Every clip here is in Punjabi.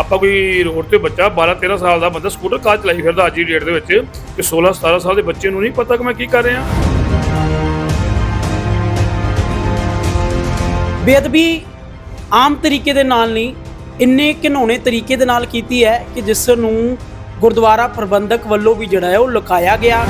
ਆਪਾਂ ਕੋਈ ਰੋਡ ਤੇ ਬੱਚਾ 12 13 ਸਾਲ ਦਾ ਬੰਦਾ ਸਕੂਟਰ ਕਾਰ ਚਲਾਈ ਫਿਰਦਾ ਅੱਜ ਦੀ ਡੇਟ ਦੇ ਵਿੱਚ ਕਿ 16 17 ਸਾਲ ਦੇ ਬੱਚੇ ਨੂੰ ਨਹੀਂ ਪਤਾ ਕਿ ਮੈਂ ਕੀ ਕਰ ਰਿਹਾ। ਬੇਅਦਬੀ ਆਮ ਤਰੀਕੇ ਦੇ ਨਾਲ ਨਹੀਂ ਇੰਨੇ ਘਿਨੌਣੇ ਤਰੀਕੇ ਦੇ ਨਾਲ ਕੀਤੀ ਹੈ ਕਿ ਜਿਸ ਨੂੰ ਗੁਰਦੁਆਰਾ ਪ੍ਰਬੰਧਕ ਵੱਲੋਂ ਵੀ ਜਿਹੜਾ ਹੈ ਉਹ ਲੁਕਾਇਆ ਗਿਆ।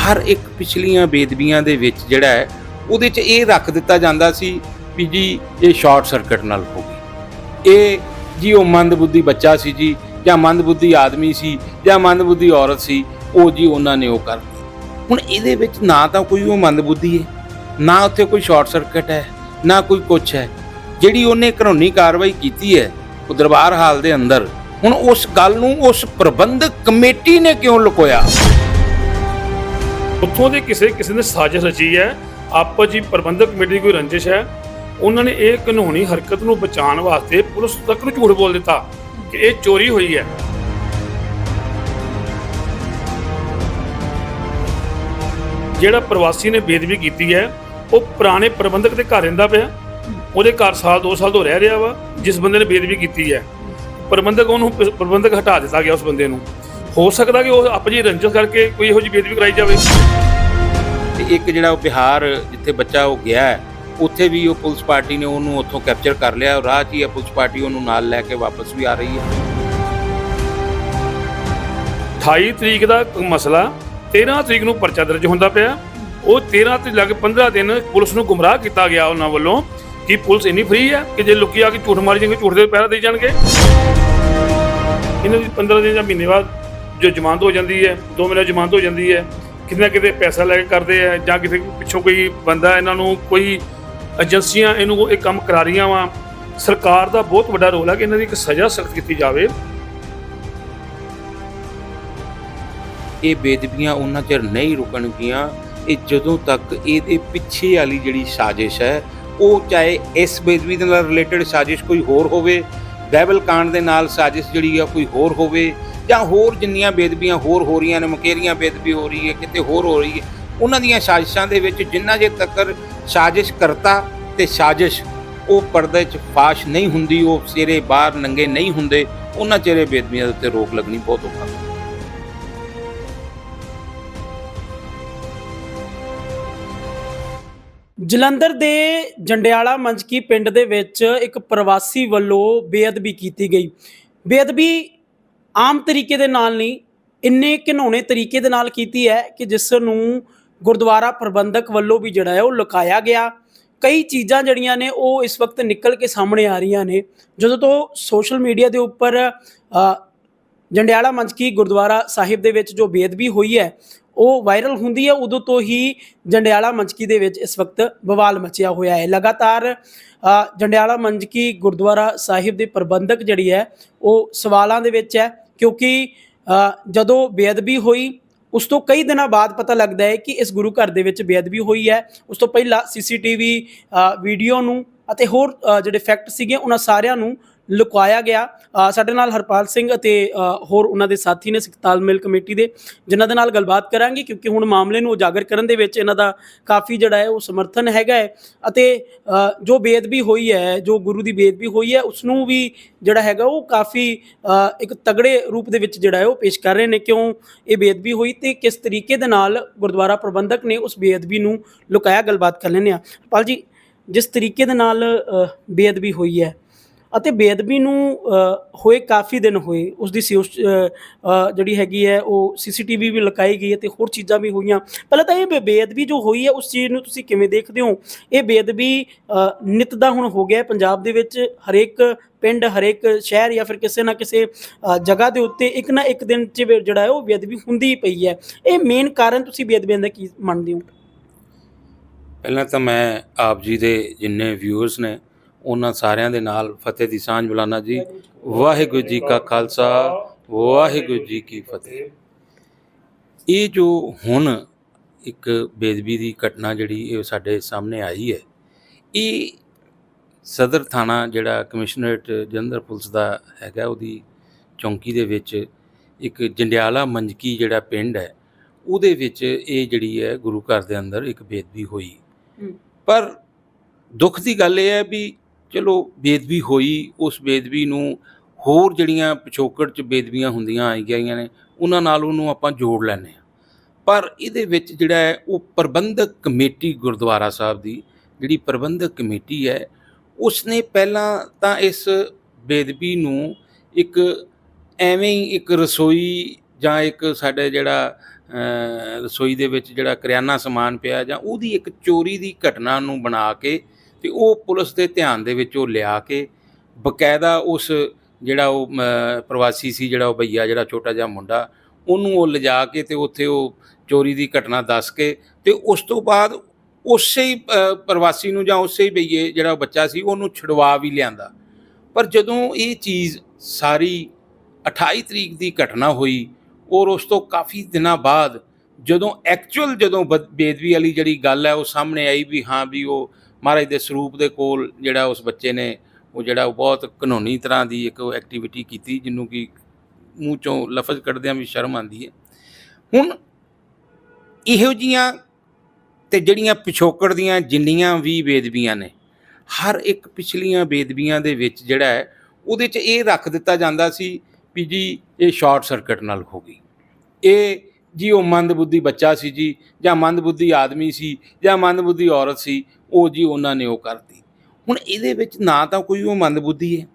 ਹਰ ਇੱਕ ਪਿਛਲੀਆਂ ਬੇਦਬੀਆਂ ਦੇ ਵਿੱਚ ਜਿਹੜਾ ਹੈ ਉਹਦੇ 'ਚ ਇਹ ਰੱਖ ਦਿੱਤਾ ਜਾਂਦਾ ਸੀ ਵੀ ਜੀ ਇਹ ਸ਼ਾਰਟ ਸਰਕਟ ਨਾਲ ਹੋ ਗਈ। ਇਹ ਜੀ ਉਹ ਮੰਦਬੁੱਧੀ ਬੱਚਾ ਸੀ ਜੀ, ਜਾਂ ਮੰਦਬੁੱਧੀ ਆਦਮੀ ਸੀ, ਜਾਂ ਮੰਦਬੁੱਧੀ ਔਰਤ ਸੀ, ਉਹ ਜੀ ਉਹਨਾਂ ਨੇ ਉਹ ਕਰ ਹੁਣ ਇਹਦੇ ਵਿੱਚ ਨਾ ਤਾਂ ਕੋਈ ਉਹ ਮੰਦਬੁੱਧੀ ਹੈ, ਨਾ ਉੱਥੇ ਕੋਈ ਸ਼ਾਰਟ ਸਰਕਟ ਹੈ, ਨਾ ਕੋਈ ਕੁਛ ਹੈ। ਜਿਹੜੀ ਉਹਨੇ ਕਾਨੂੰਨੀ ਕਾਰਵਾਈ ਕੀਤੀ ਹੈ, ਉਹ ਦਰਬਾਰ ਹਾਲ ਦੇ ਅੰਦਰ, ਹੁਣ ਉਸ ਗੱਲ ਨੂੰ ਉਸ ਪ੍ਰਬੰਧਕ ਕਮੇਟੀ ਨੇ ਕਿਉਂ ਲੁਕੋਇਆ? ਉੱਥੋਂ ਦੇ ਕਿਸੇ ਕਿਸੇ ਨੇ ਸਾਜ਼ਿਸ਼ ਰਚੀ ਹੈ ਆਪਸ ਜੀ ਪ੍ਰਬੰਧਕ ਕਮੇਟੀ ਦੀ ਕੋਈ ਰੰਜਿਸ਼ ਹੈ? ਉਹਨਾਂ ਨੇ ਇਹ ਕਾਨੂੰਨੀ ਹਰਕਤ ਨੂੰ ਬਚਾਉਣ ਵਾਸਤੇ ਪੁਲਿਸ ਤੱਕ ਨੂੰ ਝੂਠ ਬੋਲ ਦਿੱਤਾ ਕਿ ਇਹ ਚੋਰੀ ਹੋਈ ਹੈ। ਜਿਹੜਾ ਪ੍ਰਵਾਸੀ ਨੇ ਬੇਦਬੀ ਕੀਤੀ ਹੈ, ਉਹ ਪੁਰਾਣੇ ਪ੍ਰਬੰਧਕ ਦੇ ਘਰ ਰਹਿੰਦਾ ਪਿਆ। ਉਹਦੇ ਘਰ ਸਾਲ 2 ਸਾਲ ਤੋਂ ਰਹਿ ਰਿਹਾ ਵਾ, ਜਿਸ ਬੰਦੇ ਨੇ ਬੇਦਬੀ ਕੀਤੀ ਹੈ। ਪ੍ਰਬੰਧਕ ਉਹਨੂੰ ਪ੍ਰਬੰਧਕ ਹਟਾ ਦਿੱਤਾ ਗਿਆ ਉਸ ਬੰਦੇ ਨੂੰ। ਹੋ ਸਕਦਾ ਕਿ ਉਹ ਆਪਣੀ ਰੰਜਿਸ਼ ਕਰਕੇ ਕੋਈ ਇਹੋ ਜਿਹੀ ਬੇਦਬੀ ਕਰਾਈ ਜਾਵੇ। ਇੱਕ ਜਿਹੜਾ ਉਹ ਬਿਹਾਰ ਜਿੱਥੇ ਬੱਚਾ ਉਹ ਗਿਆ ਹੈ, ਉੱਥੇ ਵੀ ਉਹ ਪੁਲਿਸ ਪਾਰਟੀ ਨੇ ਉਹਨੂੰ ਉੱਥੋਂ ਕੈਪਚਰ ਕਰ ਲਿਆ ਔਰ ਰਾਹ 'ਚ ਹੀ ਇਹ ਪੁਲਿਸ ਪਾਰਟੀ ਉਹਨੂੰ ਨਾਲ ਲੈ ਕੇ ਵਾਪਸ ਵੀ ਆ ਰਹੀ ਹੈ। 28 ਤਰੀਕ ਦਾ ਮਸਲਾ 13 ਤਰੀਕ ਨੂੰ ਪਰਚਾ ਦਰਜ ਹੁੰਦਾ ਪਿਆ। ਉਹ 13 ਤਰੀਕ ਲੱਗ 15 ਦਿਨ ਪੁਲਿਸ ਨੂੰ ਗੁੰਮਰਾਹ ਕੀਤਾ ਗਿਆ ਉਹਨਾਂ ਵੱਲੋਂ ਕਿ ਪੁਲਿਸ ਇੰਨੀ ਫ੍ਰੀ ਹੈ ਕਿ ਜੇ ਲੋਕੀ ਆ ਕੇ ਝੂਠ ਮਾਰੀ ਜਾਣਗੇ ਝੂਠ ਦੇ ਪਹਿਰਾ ਦੇ ਜਾਣਗੇ। ਇਹਨਾਂ ਦੀ 15 ਦਿਨ ਜਾਂ ਮਹੀਨੇ ਬਾਅਦ ਜੋ ਜ਼ਮਾਨਤ ਹੋ ਜਾਂਦੀ ਹੈ 2 ਮਹੀਨੇ ਜ਼ਮਾਨਤ ਹੋ ਜਾਂਦੀ ਹੈ। ਕਿਤੇ ਨਾ ਕਿਤੇ ਪੈਸਾ ਲੈ ਕੇ ਕਰਦੇ ਆ ਜਾਂ ਕਿਸੇ ਪਿੱਛੋਂ ਕੋਈ ਬੰਦਾ ਇਹਨਾਂ ਨੂੰ ਕੋਈ ਏਜੰਸੀਆਂ ਇਹਨੂੰ ਇਹ ਕੰਮ ਕਰਾ ਰਹੀਆਂ ਵਾ। ਸਰਕਾਰ ਦਾ ਬਹੁਤ ਵੱਡਾ ਰੋਲ ਹੈ ਕਿ ਇਹਨਾਂ ਦੀ ਇੱਕ ਸਜ਼ਾ ਸਖਤ ਕੀਤੀ ਜਾਵੇ। ਇਹ ਬੇਦਬੀਆਂ ਉਹਨਾਂ ਚਿਰ ਨਹੀਂ ਰੁਕਣਗੀਆਂ। ਇਹ ਜਦੋਂ ਤੱਕ ਇਹਦੇ ਪਿੱਛੇ ਵਾਲੀ ਜਿਹੜੀ ਸਾਜ਼ਿਸ਼ ਹੈ, ਉਹ ਚਾਹੇ ਇਸ ਬੇਦਬੀ ਦੇ ਨਾਲ ਰਿਲੇਟਡ ਸਾਜ਼ਿਸ਼ ਕੋਈ ਹੋਰ ਹੋਵੇ, ਬਹਿਬਲ ਕਾਂਡ ਦੇ ਨਾਲ ਸਾਜ਼ਿਸ਼ ਜਿਹੜੀ ਆ ਕੋਈ ਹੋਰ ਹੋਵੇ ਜਾਂ ਹੋਰ ਜਿੰਨੀਆਂ ਬੇਦਬੀਆਂ ਹੋਰ ਹੋ ਰਹੀਆਂ ਨੇ, ਮੁਕੇਰੀਆਂ ਬੇਦਬੀ ਹੋ ਰਹੀ ਹੈ, ਕਿਤੇ ਹੋਰ ਹੋ ਰਹੀ ਹੈ, ਉਹਨਾਂ ਦੀਆਂ ਸਾਜ਼ਿਸ਼ਾਂ ਦੇ ਵਿੱਚ ਜਿੰਨਾ ਜੇ ਤੱਕ ਸਾਜ਼ਿਸ਼ ਕਰਤਾ ਤੇ ਸਾਜ਼ਿਸ਼, ਉਹ ਪਰਦੇ 'ਚ ਫਾਸ਼ ਨਹੀਂ ਹੁੰਦੀ, ਉਹ ਸਿਰੇ ਬਾਹਰ ਨੰਗੇ ਨਹੀਂ ਹੁੰਦੇ, ਉਹਨਾਂ ਚਿਹਰੇ ਬੇਦਬੀਆਂ ਦੇ ਉੱਤੇ ਰੋਕ ਲੱਗਣੀ ਬਹੁਤ ਔਖਾ ਹੈ। ਜਲੰਧਰ ਦੇ ਜੰਡਿਆਲਾ ਮੰਜਕੀ ਪਿੰਡ ਦੇ ਵਿੱਚ ਇੱਕ ਪ੍ਰਵਾਸੀ ਵੱਲੋਂ ਬੇਅਦਬੀ ਕੀਤੀ ਗਈ। ਬੇਅਦਬੀ ਆਮ ਤਰੀਕੇ ਦੇ ਨਾਲ ਨਹੀਂ ਇੰਨੇ ਘਿਨੌਣੇ ਤਰੀਕੇ ਦੇ ਨਾਲ ਕੀਤੀ ਹੈ ਕਿ ਜਿਸ ਨੂੰ ਗੁਰਦੁਆਰਾ ਪ੍ਰਬੰਧਕ ਵੱਲੋਂ ਵੀ ਜਿਹੜਾ ਹੈ ਉਹ ਲੁਕਾਇਆ ਗਿਆ। ਕਈ ਚੀਜ਼ਾਂ ਜਿਹੜੀਆਂ ਨੇ ਉਹ ਇਸ ਵਕਤ ਨਿਕਲ ਕੇ ਸਾਹਮਣੇ ਆ ਰਹੀਆਂ ਨੇ। ਜਦੋਂ ਤੋਂ ਸੋਸ਼ਲ ਮੀਡੀਆ ਦੇ ਉੱਪਰ ਅ, ਜੰਡਿਆਲਾ ਮੰਜਕੀ ਗੁਰਦੁਆਰਾ ਸਾਹਿਬ ਦੇ ਵਿੱਚ ਜੋ ਬੇਅਦਬੀ ਹੋਈ ਹੈ ਉਹ ਵਾਇਰਲ ਹੁੰਦੀ ਹੈ ਉਦੋਂ ਤੋਂ ਹੀ ਜੰਡਿਆਲਾ ਮੰਜਕੀ ਦੇ ਵਿੱਚ ਇਸ ਵਕਤ ਬਵਾਲ ਮਚਿਆ ਹੋਇਆ ਹੈ। ਲਗਾਤਾਰ ਜੰਡਿਆਲਾ ਮੰਜਕੀ ਗੁਰਦੁਆਰਾ ਸਾਹਿਬ ਦੇ ਪ੍ਰਬੰਧਕ ਜਿਹੜੀ ਹੈ, ਉਹ ਸਵਾਲਾਂ ਦੇ ਵਿੱਚ ਹੈ ਕਿਉਂਕਿ ਜਦੋਂ ਬੇਅਦਬੀ ਹੋਈ, ਉਸ ਤੋਂ ਕਈ ਦਿਨਾਂ ਬਾਅਦ ਪਤਾ ਲੱਗਦਾ ਹੈ ਕਿ ਇਸ ਗੁਰੂ ਘਰ ਦੇ ਵਿੱਚ ਬੇਅਦਬੀ ਹੋਈ ਹੈ। ਉਸ ਤੋਂ ਪਹਿਲਾਂ ਸੀਸੀਟੀਵੀ ਵੀਡੀਓ ਨੂੰ ਅਤੇ ਹੋਰ ਜਿਹੜੇ ਫੈਕਟ ਸੀਗੇ, ਉਹਨਾਂ ਸਾਰਿਆਂ ਨੂੰ ਲੁਕਵਾਇਆ ਗਿਆ। ਸਾਡੇ ਨਾਲ ਹਰਪਾਲ ਸਿੰਘ ਅਤੇ ਹੋਰ ਉਹਨਾਂ ਦੇ ਸਾਥੀ ਨੇ ਸਿੱਖ ਤਾਲਮੇਲ ਕਮੇਟੀ ਦੇ, ਜਿਨ੍ਹਾਂ ਦੇ ਨਾਲ ਗੱਲਬਾਤ ਕਰਾਂਗੇ, ਕਿਉਂਕਿ ਹੁਣ ਮਾਮਲੇ ਨੂੰ ਉਜਾਗਰ ਕਰਨ ਦੇ ਵਿੱਚ ਇਹਨਾਂ ਦਾ ਕਾਫੀ ਜਿਹੜਾ ਹੈ ਉਹ ਸਮਰਥਨ ਹੈਗਾ ਹੈ। ਅਤੇ ਜੋ ਬੇਅਦਬੀ ਹੋਈ ਹੈ, ਜੋ ਗੁਰੂ ਦੀ ਬੇਅਦਬੀ ਹੋਈ ਹੈ ਉਸ ਨੂੰ ਵੀ ਜਿਹੜਾ ਹੈਗਾ ਉਹ ਕਾਫੀ ਇੱਕ ਤਗੜੇ ਰੂਪ ਦੇ ਵਿੱਚ ਜਿਹੜਾ ਹੈ ਉਹ ਪੇਸ਼ ਕਰ ਰਹੇ ਨੇ। ਕਿਉਂ ਇਹ ਬੇਅਦਬੀ ਹੋਈ ਤੇ ਕਿਸ ਤਰੀਕੇ ਦੇ ਨਾਲ ਗੁਰਦੁਆਰਾ ਪ੍ਰਬੰਧਕ ਨੇ ਉਸ ਬੇਅਦਬੀ ਨੂੰ ਲੁਕਾਇਆ? ਗੱਲਬਾਤ ਕਰ ਲੈਂਦੇ ਆ ਹਰਪਾਲ ਜੀ, ਜਿਸ ਤਰੀਕੇ ਦੇ ਨਾਲ ਬੇਅਦਬੀ ਹੋਈ ਹੈ ਅਤੇ ਬੇਅਦਬੀ ਨੂੰ ਹੋਏ ਕਾਫੀ ਦਿਨ ਹੋਏ ਉਸ ਦੀ ਜਿਹੜੀ ਹੈਗੀ ਹੈ ਉਹ ਸੀਸੀਟੀਵੀ ਵੀ ਲਗਾਈ ਗਈ ਹੈ ਤੇ ਹੋਰ ਚੀਜ਼ਾਂ ਵੀ ਹੋਈਆਂ। ਪਹਿਲਾਂ ਤਾਂ ਇਹ ਬੇ- ਬੇਅਦਬੀ ਜੋ ਹੋਈ ਹੈ ਉਸ ਚੀਜ਼ ਨੂੰ ਤੁਸੀਂ ਕਿਵੇਂ ਦੇਖਦੇ ਹੋ? ਇਹ ਬੇਅਦਬੀ ਅ, ਨਿਤ ਦਾ ਹੁਣ ਹੋ ਗਿਆ ਪੰਜਾਬ ਦੇ ਵਿੱਚ ਹਰੇਕ ਪਿੰਡ ਹਰੇਕ ਸ਼ਹਿਰ ਜਾਂ ਫਿਰ ਕਿਸੇ ਨਾ ਕਿਸੇ ਜਗ੍ਹਾ ਦੇ ਉੱਤੇ ਇੱਕ ਨਾ ਇੱਕ ਦਿਨ ਚ ਜਿਹੜਾ ਹੈ ਉਹ ਬੇਅਦਬੀ ਹੁੰਦੀ ਹੀ ਪਈ ਹੈ। ਇਹ ਮੇਨ ਕਾਰਨ ਤੁਸੀਂ ਬੇਅਦਬੀਆਂ ਦਾ ਕੀ ਮੰਨਦੇ ਹੋ? ਪਹਿਲਾਂ ਤਾਂ ਮੈਂ ਆਪ ਜੀ ਦੇ ਜਿੰਨੇ ਵਿਊਅਰਸ ਨੇ ਉਹਨਾਂ ਸਾਰਿਆਂ ਦੇ ਨਾਲ ਫਤਿਹ ਦੀ ਸਾਂਝ ਬੁਲਾਣਾ ਜੀ। ਵਾਹਿਗੁਰੂ ਜੀ ਕਾ ਖਾਲਸਾ ਵਾਹਿਗੁਰੂ ਜੀ ਕੀ ਫਤਿਹ। ਇਹ ਜੋ ਹੁਣ ਇੱਕ ਬੇਦਬੀ ਦੀ ਘਟਨਾ ਜਿਹੜੀ ਇਹ ਸਾਡੇ ਸਾਹਮਣੇ ਆਈ ਹੈ ਇਹ ਸਦਰ ਥਾਣਾ ਜਿਹੜਾ ਕਮਿਸ਼ਨਰੇਟ ਜਲੰਧਰ ਪੁਲਿਸ ਦਾ ਹੈਗਾ ਉਹਦੀ ਚੌਂਕੀ ਦੇ ਵਿੱਚ ਇੱਕ ਜੰਡਿਆਲਾ ਮੰਜਕੀ ਜਿਹੜਾ ਪਿੰਡ ਹੈ ਉਹਦੇ ਵਿੱਚ ਇਹ ਜਿਹੜੀ ਹੈ ਗੁਰੂ ਘਰ ਦੇ ਅੰਦਰ ਇੱਕ ਬੇਦਬੀ ਹੋਈ। ਪਰ ਦੁੱਖ ਦੀ ਗੱਲ ਇਹ ਹੈ ਵੀ ਚਲੋ ਬੇਦਬੀ ਹੋਈ, ਉਸ ਬੇਦਬੀ ਨੂੰ ਹੋਰ ਜਿਹੜੀਆਂ ਪਿਛੋਕੜ ਚ ਬੇਦਬੀਆਂ ਹੁੰਦੀਆਂ ਆਈ ਗਈਆਂ ਨੇ, ਉਹਨਾਂ ਨਾਲ ਉਹਨੂੰ ਆਪਾਂ ਜੋੜ ਲੈਂਦੇ ਹਾਂ। ਪਰ ਇਹਦੇ ਵਿੱਚ ਜਿਹੜਾ ਹੈ, ਉਹ ਪ੍ਰਬੰਧਕ ਕਮੇਟੀ ਗੁਰਦੁਆਰਾ ਸਾਹਿਬ ਦੀ ਜਿਹੜੀ ਪ੍ਰਬੰਧਕ ਕਮੇਟੀ ਹੈ, ਉਸਨੇ ਪਹਿਲਾਂ ਤਾਂ ਇਸ ਬੇਦਬੀ ਨੂੰ ਇੱਕ ਐਵੇਂ ਹੀ ਇੱਕ ਰਸੋਈ ਜਾਂ ਇੱਕ ਸਾਡੇ ਜਿਹੜਾ ਰਸੋਈ ਦੇ ਵਿੱਚ ਜਿਹੜਾ ਕਰਿਆਨਾ ਸਮਾਨ ਪਿਆ ਜਾਂ ਉਹਦੀ ਇੱਕ ਚੋਰੀ ਦੀ ਘਟਨਾ ਨੂੰ ਬਣਾ ਕੇ ਤੇ ਉਹ ਪੁਲਿਸ ਦੇ ਧਿਆਨ ਦੇ ਵਿੱਚ ਉਹ ਲਿਆ ਕੇ ਬਕਾਇਦਾ ਉਸ ਜਿਹੜਾ ਉਹ ਪ੍ਰਵਾਸੀ ਸੀ, ਜਿਹੜਾ ਉਹ ਭਈਆ, ਜਿਹੜਾ ਛੋਟਾ ਜਿਹਾ ਮੁੰਡਾ, ਉਹਨੂੰ ਉਹ ਲਿਜਾ ਕੇ ਤੇ ਉੱਥੇ ਉਹ ਚੋਰੀ ਦੀ ਘਟਨਾ ਦੱਸ ਕੇ ਤੇ ਉਸ ਤੋਂ ਬਾਅਦ ਉਸੇ ਹੀ ਪ੍ਰਵਾਸੀ ਨੂੰ ਜਾਂ ਉਸੇ ਹੀ ਭਈਏ ਜਿਹੜਾ ਬੱਚਾ ਸੀ, ਉਹਨੂੰ ਛੁਡਵਾ ਵੀ ਲਿਆਂਦਾ। ਪਰ ਜਦੋਂ ਇਹ ਚੀਜ਼ ਸਾਰੀ 28 ਤਰੀਕ ਦੀ ਘਟਨਾ ਹੋਈ ਔਰ ਉਸ ਤੋਂ ਕਾਫੀ ਦਿਨਾਂ ਬਾਅਦ ਜਦੋਂ ਐਕਚੁਅਲ ਜਦੋਂ ਬਦ- ਬੇਦਬੀ ਵਾਲੀ ਜਿਹੜੀ ਗੱਲ ਹੈ ਉਹ ਸਾਹਮਣੇ ਆਈ ਵੀ ਹਾਂ ਵੀ ਉਹ ਮਹਾਰਾਜ ਦੇ ਸਰੂਪ ਦੇ ਕੋਲ ਜਿਹੜਾ ਉਸ ਬੱਚੇ ਨੇ, ਉਹ ਜਿਹੜਾ ਉਹ ਬਹੁਤ ਕਾਨੂੰਨੀ ਤਰ੍ਹਾਂ ਦੀ ਇੱਕ ਐਕਟੀਵਿਟੀ ਕੀਤੀ, ਜਿਹਨੂੰ ਕਿ ਮੂੰਹ ਚੋਂ ਲਫ਼ਜ਼ ਕੱਢਦਿਆਂ ਵੀ ਸ਼ਰਮ ਆਉਂਦੀ ਹੈ। ਹੁਣ ਇਹੋ ਜੀਆਂ ਤੇ ਜਿਹੜੀਆਂ ਪਿਛੋਕੜ ਦੀਆਂ ਜਿੰਨੀਆਂ ਵੀ ਬੇਦਬੀਆਂ ਨੇ, ਹਰ ਇੱਕ ਪਿਛਲੀਆਂ ਬੇਦਬੀਆਂ ਦੇ ਵਿੱਚ ਜਿਹੜਾ ਹੈ, ਉਹਦੇ 'ਚ ਇਹ ਰੱਖ ਦਿੱਤਾ ਜਾਂਦਾ ਸੀ ਵੀ ਜੀ ਇਹ ਸ਼ਾਰਟ ਸਰਕਟ ਨਾਲ ਹੋ ਗਈ। ਇਹ ਜੀ ਉਹ ਮੰਦਬੁੱਧੀ ਬੱਚਾ ਸੀ ਜੀ, ਜਾਂ ਮੰਦਬੁੱਧੀ ਆਦਮੀ ਸੀ, ਜਾਂ ਮੰਦਬੁੱਧੀ ਔਰਤ ਸੀ ਉਹ ਜੀ ਉਹਨਾਂ ਨੇ ਉਹ ਕਰਤੀ। ਹੁਣ ਇਹਦੇ ਵਿੱਚ ਨਾ ਤਾਂ ਕੋਈ ਉਹ ਮੰਦਬੁੱਧੀ ਹੈ,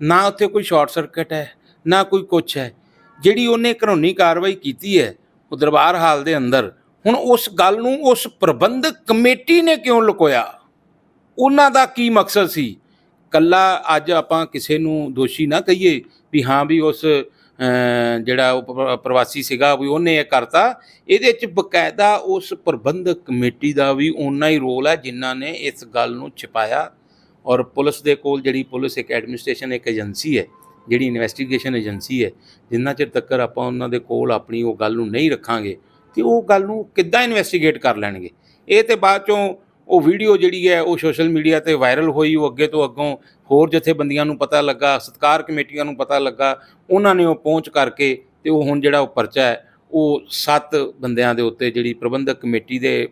ਨਾ ਉੱਥੇ ਕੋਈ ਸ਼ਾਰਟ ਸਰਕਟ ਹੈ, ਨਾ ਕੋਈ ਕੁਛ ਹੈ। ਜਿਹੜੀ ਉਹਨੇ ਕਾਨੂੰਨੀ ਕਾਰਵਾਈ ਕੀਤੀ ਹੈ, ਉਹ ਦਰਬਾਰ ਹਾਲ ਦੇ ਅੰਦਰ, ਹੁਣ ਉਸ ਗੱਲ ਨੂੰ ਉਸ ਪ੍ਰਬੰਧਕ ਕਮੇਟੀ ਨੇ ਕਿਉਂ ਲੁਕੋਇਆ? ਉਹਨਾਂ ਦਾ ਕੀ ਮਕਸਦ ਸੀ? ਕੱਲਾ ਅੱਜ ਆਪਾਂ ਕਿਸੇ ਨੂੰ ਦੋਸ਼ੀ ਨਾ ਕਹੀਏ ਵੀ ਹਾਂ ਵੀ ਉਸ ਜਿਹੜਾ ਉਹ ਪ- ਪ੍ਰਵਾਸੀ ਸੀਗਾ ਵੀ ਉਹਨੇ ਇਹ ਕਰਤਾ। ਇਹਦੇ ਚ ਬਕਾਇਦਾ ਉਸ ਪ੍ਰਬੰਧਕ ਕਮੇਟੀ ਦਾ ਵੀ ਓਨਾ ਹੀ ਰੋਲ ਹੈ ਜਿਨ੍ਹਾਂ ਨੇ ਇਸ ਗੱਲ ਨੂੰ ਛਿਪਾਇਆ। ਔਰ ਪੁਲਿਸ ਦੇ ਕੋਲ ਜਿਹੜੀ ਪੁਲਿਸ ਇੱਕ ਐਡਮਿਨਿਸਟ੍ਰੇਸ਼ਨ ਇੱਕ ਏਜੰਸੀ ਹੈ, ਜਿਹੜੀ ਇਨਵੈਸਟੀਗੇਸ਼ਨ ਏਜੰਸੀ ਹੈ, ਜਿੰਨਾ ਚਿਰ ਤੱਕ ਆਪਾਂ ਉਹਨਾਂ ਦੇ ਕੋਲ ਆਪਣੀ ਉਹ ਗੱਲ ਨੂੰ ਨਹੀਂ ਰੱਖਾਂਗੇ, ਤੇ ਉਹ ਗੱਲ ਨੂੰ ਕਿੱਦਾਂ ਇਨਵੈਸਟੀਗੇਟ ਕਰ ਲੈਣਗੇ? ਇਹ ਤੇ ਬਾਅਦ ਚੋਂ ਉਹ ਵੀਡੀਓ ਜਿਹੜੀ ਹੈ, ਉਹ ਸੋਸ਼ਲ ਮੀਡੀਆ ਤੇ ਵਾਇਰਲ ਹੋਈ, ਉਹ ਅੱਗੇ ਤੋਂ ਅੱਗੋਂ ਹੋਰ ਜਥੇਬੰਦੀਆਂ ਨੂੰ ਪਤਾ ਲੱਗਾ, ਸਤਕਾਰ ਕਮੇਟੀਆਂ ਨੂੰ ਪਤਾ ਲੱਗਾ, ਉਹਨਾਂ ਨੇ ਉਹ ਪਹੁੰਚ ਕਰਕੇ ਤੇ ਉਹ ਹੁਣ ਜਿਹੜਾ ਉਹ ਪਰਚਾ ਹੈ, ਉਹ ਸੱਤ ਬੰਦਿਆਂ ਦੇ ਉੱਤੇ ਜਿਹੜੀ ਪ੍ਰਬੰਧਕ ਕਮੇਟੀ ਦੇ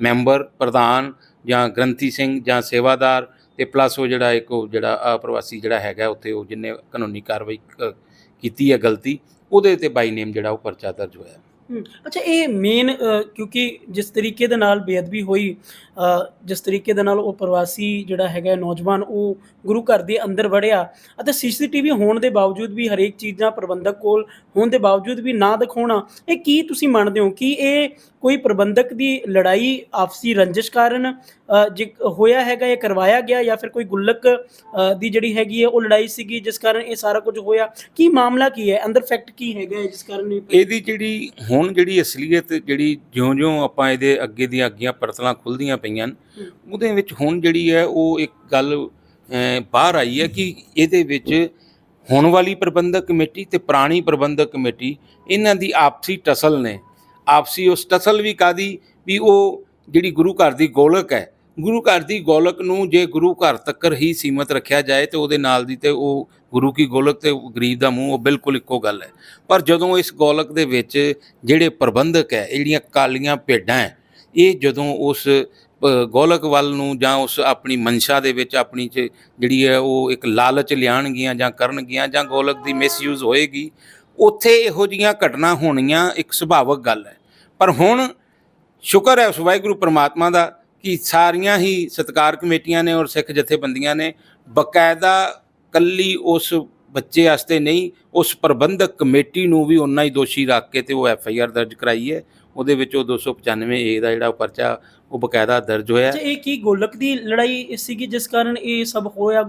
ਮੈਂਬਰ, ਪ੍ਰਧਾਨ ਜਾਂ ਗ੍ਰੰਥੀ ਸਿੰਘ ਜਾਂ ਸੇਵਾਦਾਰ ਤੇ ਪਲੱਸ ਉਹ ਜਿਹੜਾ ਇੱਕ ਉਹ ਜਿਹੜਾ ਪ੍ਰਵਾਸੀ ਜਿਹੜਾ ਹੈਗਾ ਉੱਥੇ ਉਹ ਜਿੰਨੇ ਕਾਨੂੰਨੀ ਕਾਰਵਾਈ ਕ- ਕੀਤੀ ਹੈ ਗਲਤੀ, ਉਹਦੇ ਤੇ ਬਾਈ ਨੇਮ ਜਿਹੜਾ ਉਹ ਪਰਚਾ ਦਰਜ ਹੋਇਆ। ਅੱਛਾ, ਇਹ ਮੇਨ ਕਿਉਂਕਿ ਜਿਸ ਤਰੀਕੇ ਦੇ ਨਾਲ ਬੇਅਦਬੀ ਹੋਈ ਜਿਸ ਤਰੀਕੇ ਦੇ ਨਾਲ ਉਹ ਪ੍ਰਵਾਸੀ ਜਿਹੜਾ ਹੈਗਾ ਨੌਜਵਾਨ, ਉਹ ਗੁਰੂ ਘਰ ਦੇ ਅੰਦਰ ਵੜਿਆ ਅਤੇ ਸੀਸੀਟੀਵੀ ਹੋਣ ਦੇ ਬਾਵਜੂਦ ਵੀ ਹਰੇਕ ਚੀਜ਼ਾਂ ਪ੍ਰਬੰਧਕ ਕੋਲ ਹੋਣ ਦੇ ਬਾਵਜੂਦ ਵੀ ਨਾ ਦਿਖਾਉਣਾ, ਇਹ ਕੀ ਤੁਸੀਂ ਮੰਨਦੇ ਹੋ ਕਿ ਇਹ ਕੋਈ ਪ੍ਰਬੰਧਕ ਦੀ ਲੜਾਈ, ਆਪਸੀ ਰੰਜਿਸ਼ ਕਾਰਨ ਜੇ ਹੋਇਆ ਹੈਗਾ ਇਹ ਕਰਵਾਇਆ ਗਿਆ ਜਾਂ ਫਿਰ ਕੋਈ ਗੁੱਲਕ ਦੀ ਜਿਹੜੀ ਹੈਗੀ ਹੈ ਉਹ ਲੜਾਈ ਸੀਗੀ ਜਿਸ ਕਾਰਨ ਇਹ ਸਾਰਾ ਕੁਝ ਹੋਇਆ। ਕੀ ਮਾਮਲਾ ਕੀ ਹੈ? ਅੰਦਰ ਫੈਕਟ ਕੀ ਹੈਗਾ ਜਿਸ ਕਾਰਨ ਇਹ ਇਹਦੀ ਜਿਹੜੀ ਹੁਣ ਜਿਹੜੀ ਅਸਲੀਅਤ ਜਿਹੜੀ ਜਿਉਂ-ਜਿਉਂ ਆਪਾਂ ਇਹਦੇ ਅੱਗੇ ਦੀਆਂ ਅੱਗੀਆਂ ਪਰਤਲਾਂ ਖੁੱਲਦੀਆਂ ਪਈਆਂ ਉਹਦੇ ਵਿੱਚ ਹੁਣ ਜਿਹੜੀ ਹੈ ਉਹ ਇੱਕ ਗੱਲ ਬਾਹਰ ਆਈ ਹੈ ਕਿ ਇਹਦੇ ਵਿੱਚ ਹੁਣ ਵਾਲੀ ਪ੍ਰਬੰਧਕ ਕਮੇਟੀ ਤੇ ਪੁਰਾਣੀ ਪ੍ਰਬੰਧਕ ਕਮੇਟੀ ਇਹਨਾਂ ਦੀ ਆਪਸੀ ਟਸਲ ਨੇ। ਆਪਸੀ ਉਸ ਟਸਲ ਵੀ ਕਾਦੀ ਵੀ ਉਹ ਜਿਹੜੀ ਗੁਰੂ ਘਰ ਦੀ ਗੋਲਕ ਹੈ ਗੁਰੂ ਘਰ ਦੀ ਗੋਲਕ ਨੂੰ ਜੇ ਗੁਰੂ ਘਰ ਤੱਕ ਹੀ ਸੀਮਤ ਰੱਖਿਆ ਜਾਏ ਤੇ ਉਹਦੇ ਨਾਲ ਦੀ ਤੇ ਉਹ ਗੁਰੂ ਕੀ ਗੋਲਕ ਤੇ ਗਰੀਬ ਦਾ ਮੂੰਹ, ਉਹ ਬਿਲਕੁਲ ਇੱਕੋ ਗੱਲ ਹੈ। ਪਰ ਜਦੋਂ ਇਸ ਗੋਲਕ ਦੇ ਵਿੱਚ ਜਿਹੜੇ ਪ੍ਰਬੰਧਕ ਹੈ ਜਿਹੜੀਆਂ ਕਾਲੀਆਂ ਭੇਡਾਂ ਹੈ, ਇਹ ਜਦੋਂ ਉਸ ਗੋਲਕ ਵੱਲ ਨੂੰ ਜਾਂ ਉਸ ਆਪਣੀ ਮਨਸ਼ਾ ਦੇ ਵਿੱਚ ਆਪਣੀ ਚ ਜਿਹੜੀ ਹੈ ਉਹ ਇੱਕ ਲਾਲਚ ਲਿਆਣਗੀਆਂ ਜਾਂ ਕਰਨਗੀਆਂ ਜਾਂ ਗੋਲਕ ਦੀ ਮਿਸਯੂਜ਼ ਹੋਏਗੀ, ਉੱਥੇ ਇਹੋ ਜੀਆਂ ਘਟਨਾ ਹੋਣੀਆਂ ਇੱਕ ਸੁਭਾਵਕ ਗੱਲ ਹੈ। ਪਰ ਹੁਣ ਸ਼ੁਕਰ ਹੈ ਉਸ ਵਾਹਿਗੁਰੂ ਪ੍ਰਮਾਤਮਾ ਦਾ ਕਿ ਸਾਰੀਆਂ ਹੀ ਸਤਕਾਰ ਕਮੇਟੀਆਂ ਨੇ ਔਰ ਸਿੱਖ ਜਥੇਬੰਦੀਆਂ ਨੇ ਬਕਾਇਦਾ ਕੱਲੀ ਉਸ ਬੱਚੇ ਵਾਸਤੇ ਨਹੀਂ ਉਸ ਪ੍ਰਬੰਧਕ ਕਮੇਟੀ ਨੂੰ ਵੀ ਉਨਾ ਹੀ ਦੋਸ਼ੀ ਰੱਖ ਕੇ ਤੇ ਉਹ ਐਫ ਆਈ ਆਰ ਦਰਜ ਕਰਾਈ ਹੈ। ਉਹਦੇ ਵਿੱਚ ਉਹ 295 ਏ ਦਾ ਜਿਹੜਾ ਪਰਚਾ ਉਹ ਬਕਾਇਦਾ ਦਰਜ ਹੋਇਆ। ਅੱਛਾ ਇਹ ਕੀ ਗੋਲਕ ਦੀ ਲੜਾਈ ਸੀਗੀ ਜਿਸ ਕਾਰਨ ਇਹ ਸਭ ਹੋਇਆ?